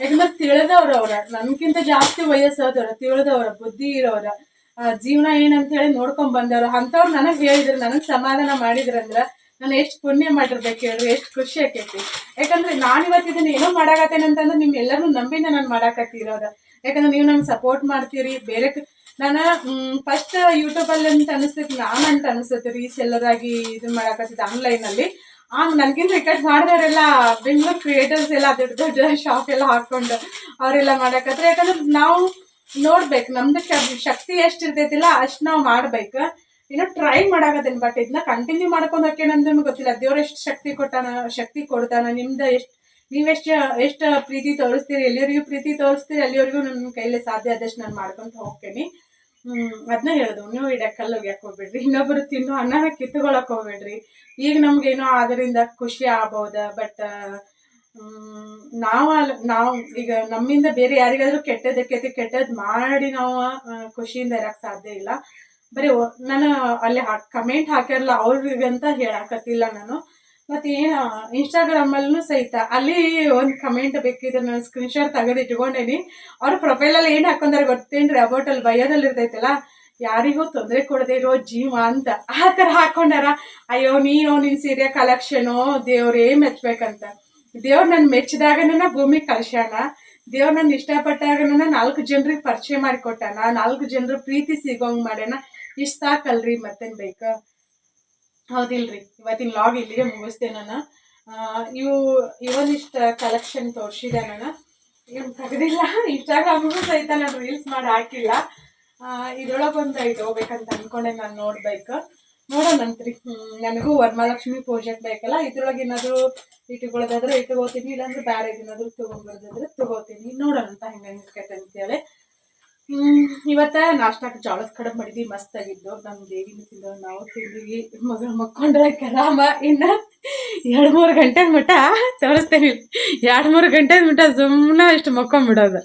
ಯಾಕಂದ್ರೆ ತಿಳಿದವ್ರ ಅವ್ರ. ನನ್ಕಿಂತ ಜಾಸ್ತಿ ವಯಸ್ಸಾದವ್ರ, ತಿಳಿದವ್ರ, ಬುದ್ಧಿ ಇರೋರ ಜೀವನ ಏನಂತ ಹೇಳಿ ನೋಡ್ಕೊಂಡ್ ಬಂದವ್ರ. ಅಂಥವ್ರು ನನಗ್ ಹೇಳಿದ್ರು, ನನಗ್ ಸಮಾಧಾನ ಮಾಡಿದ್ರಂದ್ರ ನಾನು ಎಷ್ಟು ಪುಣ್ಯ ಮಾಡಿರ್ಬೇಕು ಹೇಳ್ರಿ, ಎಷ್ಟು ಖುಷಿ ಆಕೈತಿ. ಯಾಕಂದ್ರೆ ನಾನು ಇವತ್ತು ಇದನ್ನ ಏನೋ ಮಾಡಾಕತ್ತೇನೆ ಅಂತಂದ್ರೆ ನಿಮ್ ಎಲ್ಲರೂ ನಂಬಿನ ನಾನು ಮಾಡಾಕತ್ತಿರೋದ ಯಾಕಂದ್ರೆ ನೀವು ನಂಗೆ ಸಪೋರ್ಟ್ ಮಾಡ್ತೀರಿ, ಬೇರೆ ನಾನು ಫಸ್ಟ್ ಯೂಟ್ಯೂಬ್ ಅಲ್ಲಿ ಅಂತ ಅನಿಸ್ತೈತಿ, ನಾನು ಅಂತ ಅನಿಸ್ತೈತಿ ಆಗಿ ಇದನ್ನ ಮಾಡಾಕತ್ತಿದ್ದೆ ಆನ್ಲೈನ್ ಅಲ್ಲಿ. ಆ ನನ್ಗಿಂತ ರಿಕಾರ್ಡ್ ಮಾಡಿದವರೆಲ್ಲ ಬೆಂಗಳೂರು ಕ್ರಿಯೇಟರ್ಸ್ ಎಲ್ಲ, ದೊಡ್ಡ ದೊಡ್ಡ ಶಾಪ್ ಎಲ್ಲ ಹಾಕೊಂಡು ಅವರೆಲ್ಲ ಮಾಡಾಕತ್ತಾರೆ. ಯಾಕಂದ್ರೆ ನಾವು ನೋಡ್ಬೇಕು, ನಮ್ದು ಶಕ್ತಿ ಎಷ್ಟು ಇರ್ತೈತಿಲ್ಲ, ಅಷ್ಟು ನಾವು ಮಾಡ್ಬೇಕು. ಏನೋ ಟ್ರೈ ಮಾಡಾಕತ್ತೇನೆ ಬಟ್ ಇದನ್ನ ಕಂಟಿನ್ಯೂ ಮಾಡ್ಕೊಂಡು ಹೋಗ್ಯೇನಂದ್ರೂ ಗೊತ್ತಿಲ್ಲ. ದೇವ್ರ ಎಷ್ಟು ಶಕ್ತಿ ಕೊಟ್ಟಾನ, ಶಕ್ತಿ ಕೊಡ್ತಾನ, ನಿಮ್ದು ಎಷ್ಟು, ನೀವೆಷ್ಟು, ಎಷ್ಟು ಪ್ರೀತಿ ತೋರಿಸ್ತೀರಿ, ಎಲ್ಲಿವರೆಗೂ ಪ್ರೀತಿ ತೋರಿಸ್ತೀರಿ, ಅಲ್ಲಿವರೆಗೂ ನನ್ನ ಕೈಲಿ ಸಾಧ್ಯ ಆದಷ್ಟು ನಾನು ಮಾಡ್ಕೊಂತ ಹೋಗ್ತೀನಿ. ಅದನ್ನ ಹೇಳೋದು, ನೀವು ಇಡ ಕಲ್ಲು ಒಗ್ಯಾಕ್ ಹೋಗ್ಬೇಡ್ರಿ, ಇನ್ನೊಬ್ರು ತಿನ್ನೋ ಅನ್ನನ ಕಿತ್ಕೊಳಕ್ ಹೋಗ್ಬೇಡ್ರಿ. ಈಗ ನಮ್ಗೇನೋ ಅದರಿಂದ ಖುಷಿ ಆಗ್ಬೋದ ಬಟ್ ನಾವು ನಾವು ಈಗ ನಮ್ಮಿಂದ ಬೇರೆ ಯಾರಿಗಾದ್ರೂ ಕೆಟ್ಟದಕ್ಕೆ ಕೆಟ್ಟದ್ ಮಾಡಿ ನಾವು ಖುಷಿಯಿಂದ ಇರಕ್ಕೆ ಸಾಧ್ಯ ಇಲ್ಲ. ಬರೀ ನಾನು ಅಲ್ಲಿ ಕಮೆಂಟ್ ಹಾಕಿರಲ್ಲ ಅಂತ ಹೇಳಕತ್ತಿಲ್ಲ ನಾನು. ಮತ್ತೆ ಏನು ಇನ್ಸ್ಟಾಗ್ರಾಮಲ್ಲೂ ಸಹಿತ ಅಲ್ಲಿ ಒಂದು ಕಮೆಂಟ್ ಬೇಕಿದ್ರೆ ನಾನು ಸ್ಕ್ರೀನ್ಶಾಟ್ ತೆಗೆದು ಇಟ್ಕೊಂಡೇನಿ. ಅವ್ರ ಪ್ರೊಫೈಲಲ್ಲಿ ಏನು ಹಾಕೊಂಡಾರೆ ಗೊತ್ತೇನ್ರಿ? ಅಬೌಟ್ ಅಲ್ಲಿ ಬಯೋದಲ್ಲಿ ಇರ್ತೈತಲ್ಲ? ಯಾರಿಗೂ ತೊಂದರೆ ಕೊಡದೆ ಇರೋ ಜೀವ ಅಂತ ಆ ಥರ ಹಾಕೊಂಡಾರ. ಅಯ್ಯೋ, ನೀನು ನಿನ್ನ ಸೀರೆ ಕಲೆಕ್ಷನು ದೇವ್ರೇ ಮೆಚ್ಬೇಕಂತ. ದೇವ್ರು ನನ್ನ ಮೆಚ್ಚಿದಾಗನ ಭೂಮಿ ಕಳ್ಸ್ಯಾನ. ದೇವ್ರು ನನ್ನ ಇಷ್ಟಪಟ್ಟಾಗನ ನಾಲ್ಕು ಜನರಿಗೆ ಪರಿಚಯ ಮಾಡಿಕೊಟ್ಟಾನ. ನಾಲ್ಕು ಜನರು ಪ್ರೀತಿ ಸಿಗೋಂಗ್ ಮಾಡ್ಯಾನ. ಇಷ್ಟ ಸಾಕಲ್ರಿ ಮತ್ತೇನು ಬೇಕು? ಹೌದಿಲ್ರಿ, ಇವತ್ತಿನ ಲಾಗ್ ಇಲ್ಲಿಗೆ ಮುಗಿಸ್ದೆ ನಾನು. ಇವು, ಇವನಿಷ್ಟ ಕಲೆಕ್ಷನ್ ತೋರಿಸಿದೆ ನಾನು. ಏನು ತೆಗೆದಿಲ್ಲ ಇನ್ಸ್ಟಾಗ್ರಾಮ್ಗೂ ಸಹಿತ ನಾನು ರೀಲ್ಸ್ ಮಾಡಿ ಹಾಕಿಲ್ಲ. ಇದೊಳಗೊಂದು ಇದು ಹೋಗ್ಬೇಕಂತ ಅನ್ಕೊಂಡೆ ನಾನು ನೋಡ್ಬೇಕು. ನೋಡೋಣಂತ್ರಿ ನನಗೂ ವರಮಹಾಲಕ್ಷ್ಮಿ ಪೂಜೆಗೆ ಬೇಕಲ್ಲ, ಇದ್ರೊಳಗೆ ಏನಾದರೂ ಇಟ್ಕೊಳ್ಳೋದಾದ್ರೆ ಇಟ್ಕೋತೀನಿ, ಇಲ್ಲಾಂದ್ರೆ ಬೇರೆ ಏನಾದರೂ ತೊಗೊಂಡ್ಬರೋದಾದ್ರೆ ತಗೋತೀನಿ. ನೋಡೋಣ ಅಂತ ಹೆಂಗೆ ಹೆಂಗೆ ಅಂತೇಳಿ. ಇವತ್ತ ನಾಷ್ಟಾಕ್ ಜೋಳದ ಕಡಬು ಮಾಡಿದ್ವಿ ಮಸ್ತ್ ಆಗಿದ್ದು ನಮ್ಮ ದೇವಿನ ತಿಂದ ನಾವು ತಿಂದ್ವಿ. ಮಗಳು ಮಕ್ಕೊಂಡ್ರೆ ಕರಾಮ. ಇನ್ನ ಎರಡು ಮೂರು ಗಂಟೆ ಮಟ ತೋರಿಸ್ತೇನೆ. ಎರಡು ಮೂರು ಗಂಟೆ ಮಟ ಸುಮ್ಮನೆ ಇಷ್ಟು ಮಕ್ಕೊಂಬಿಡೋದು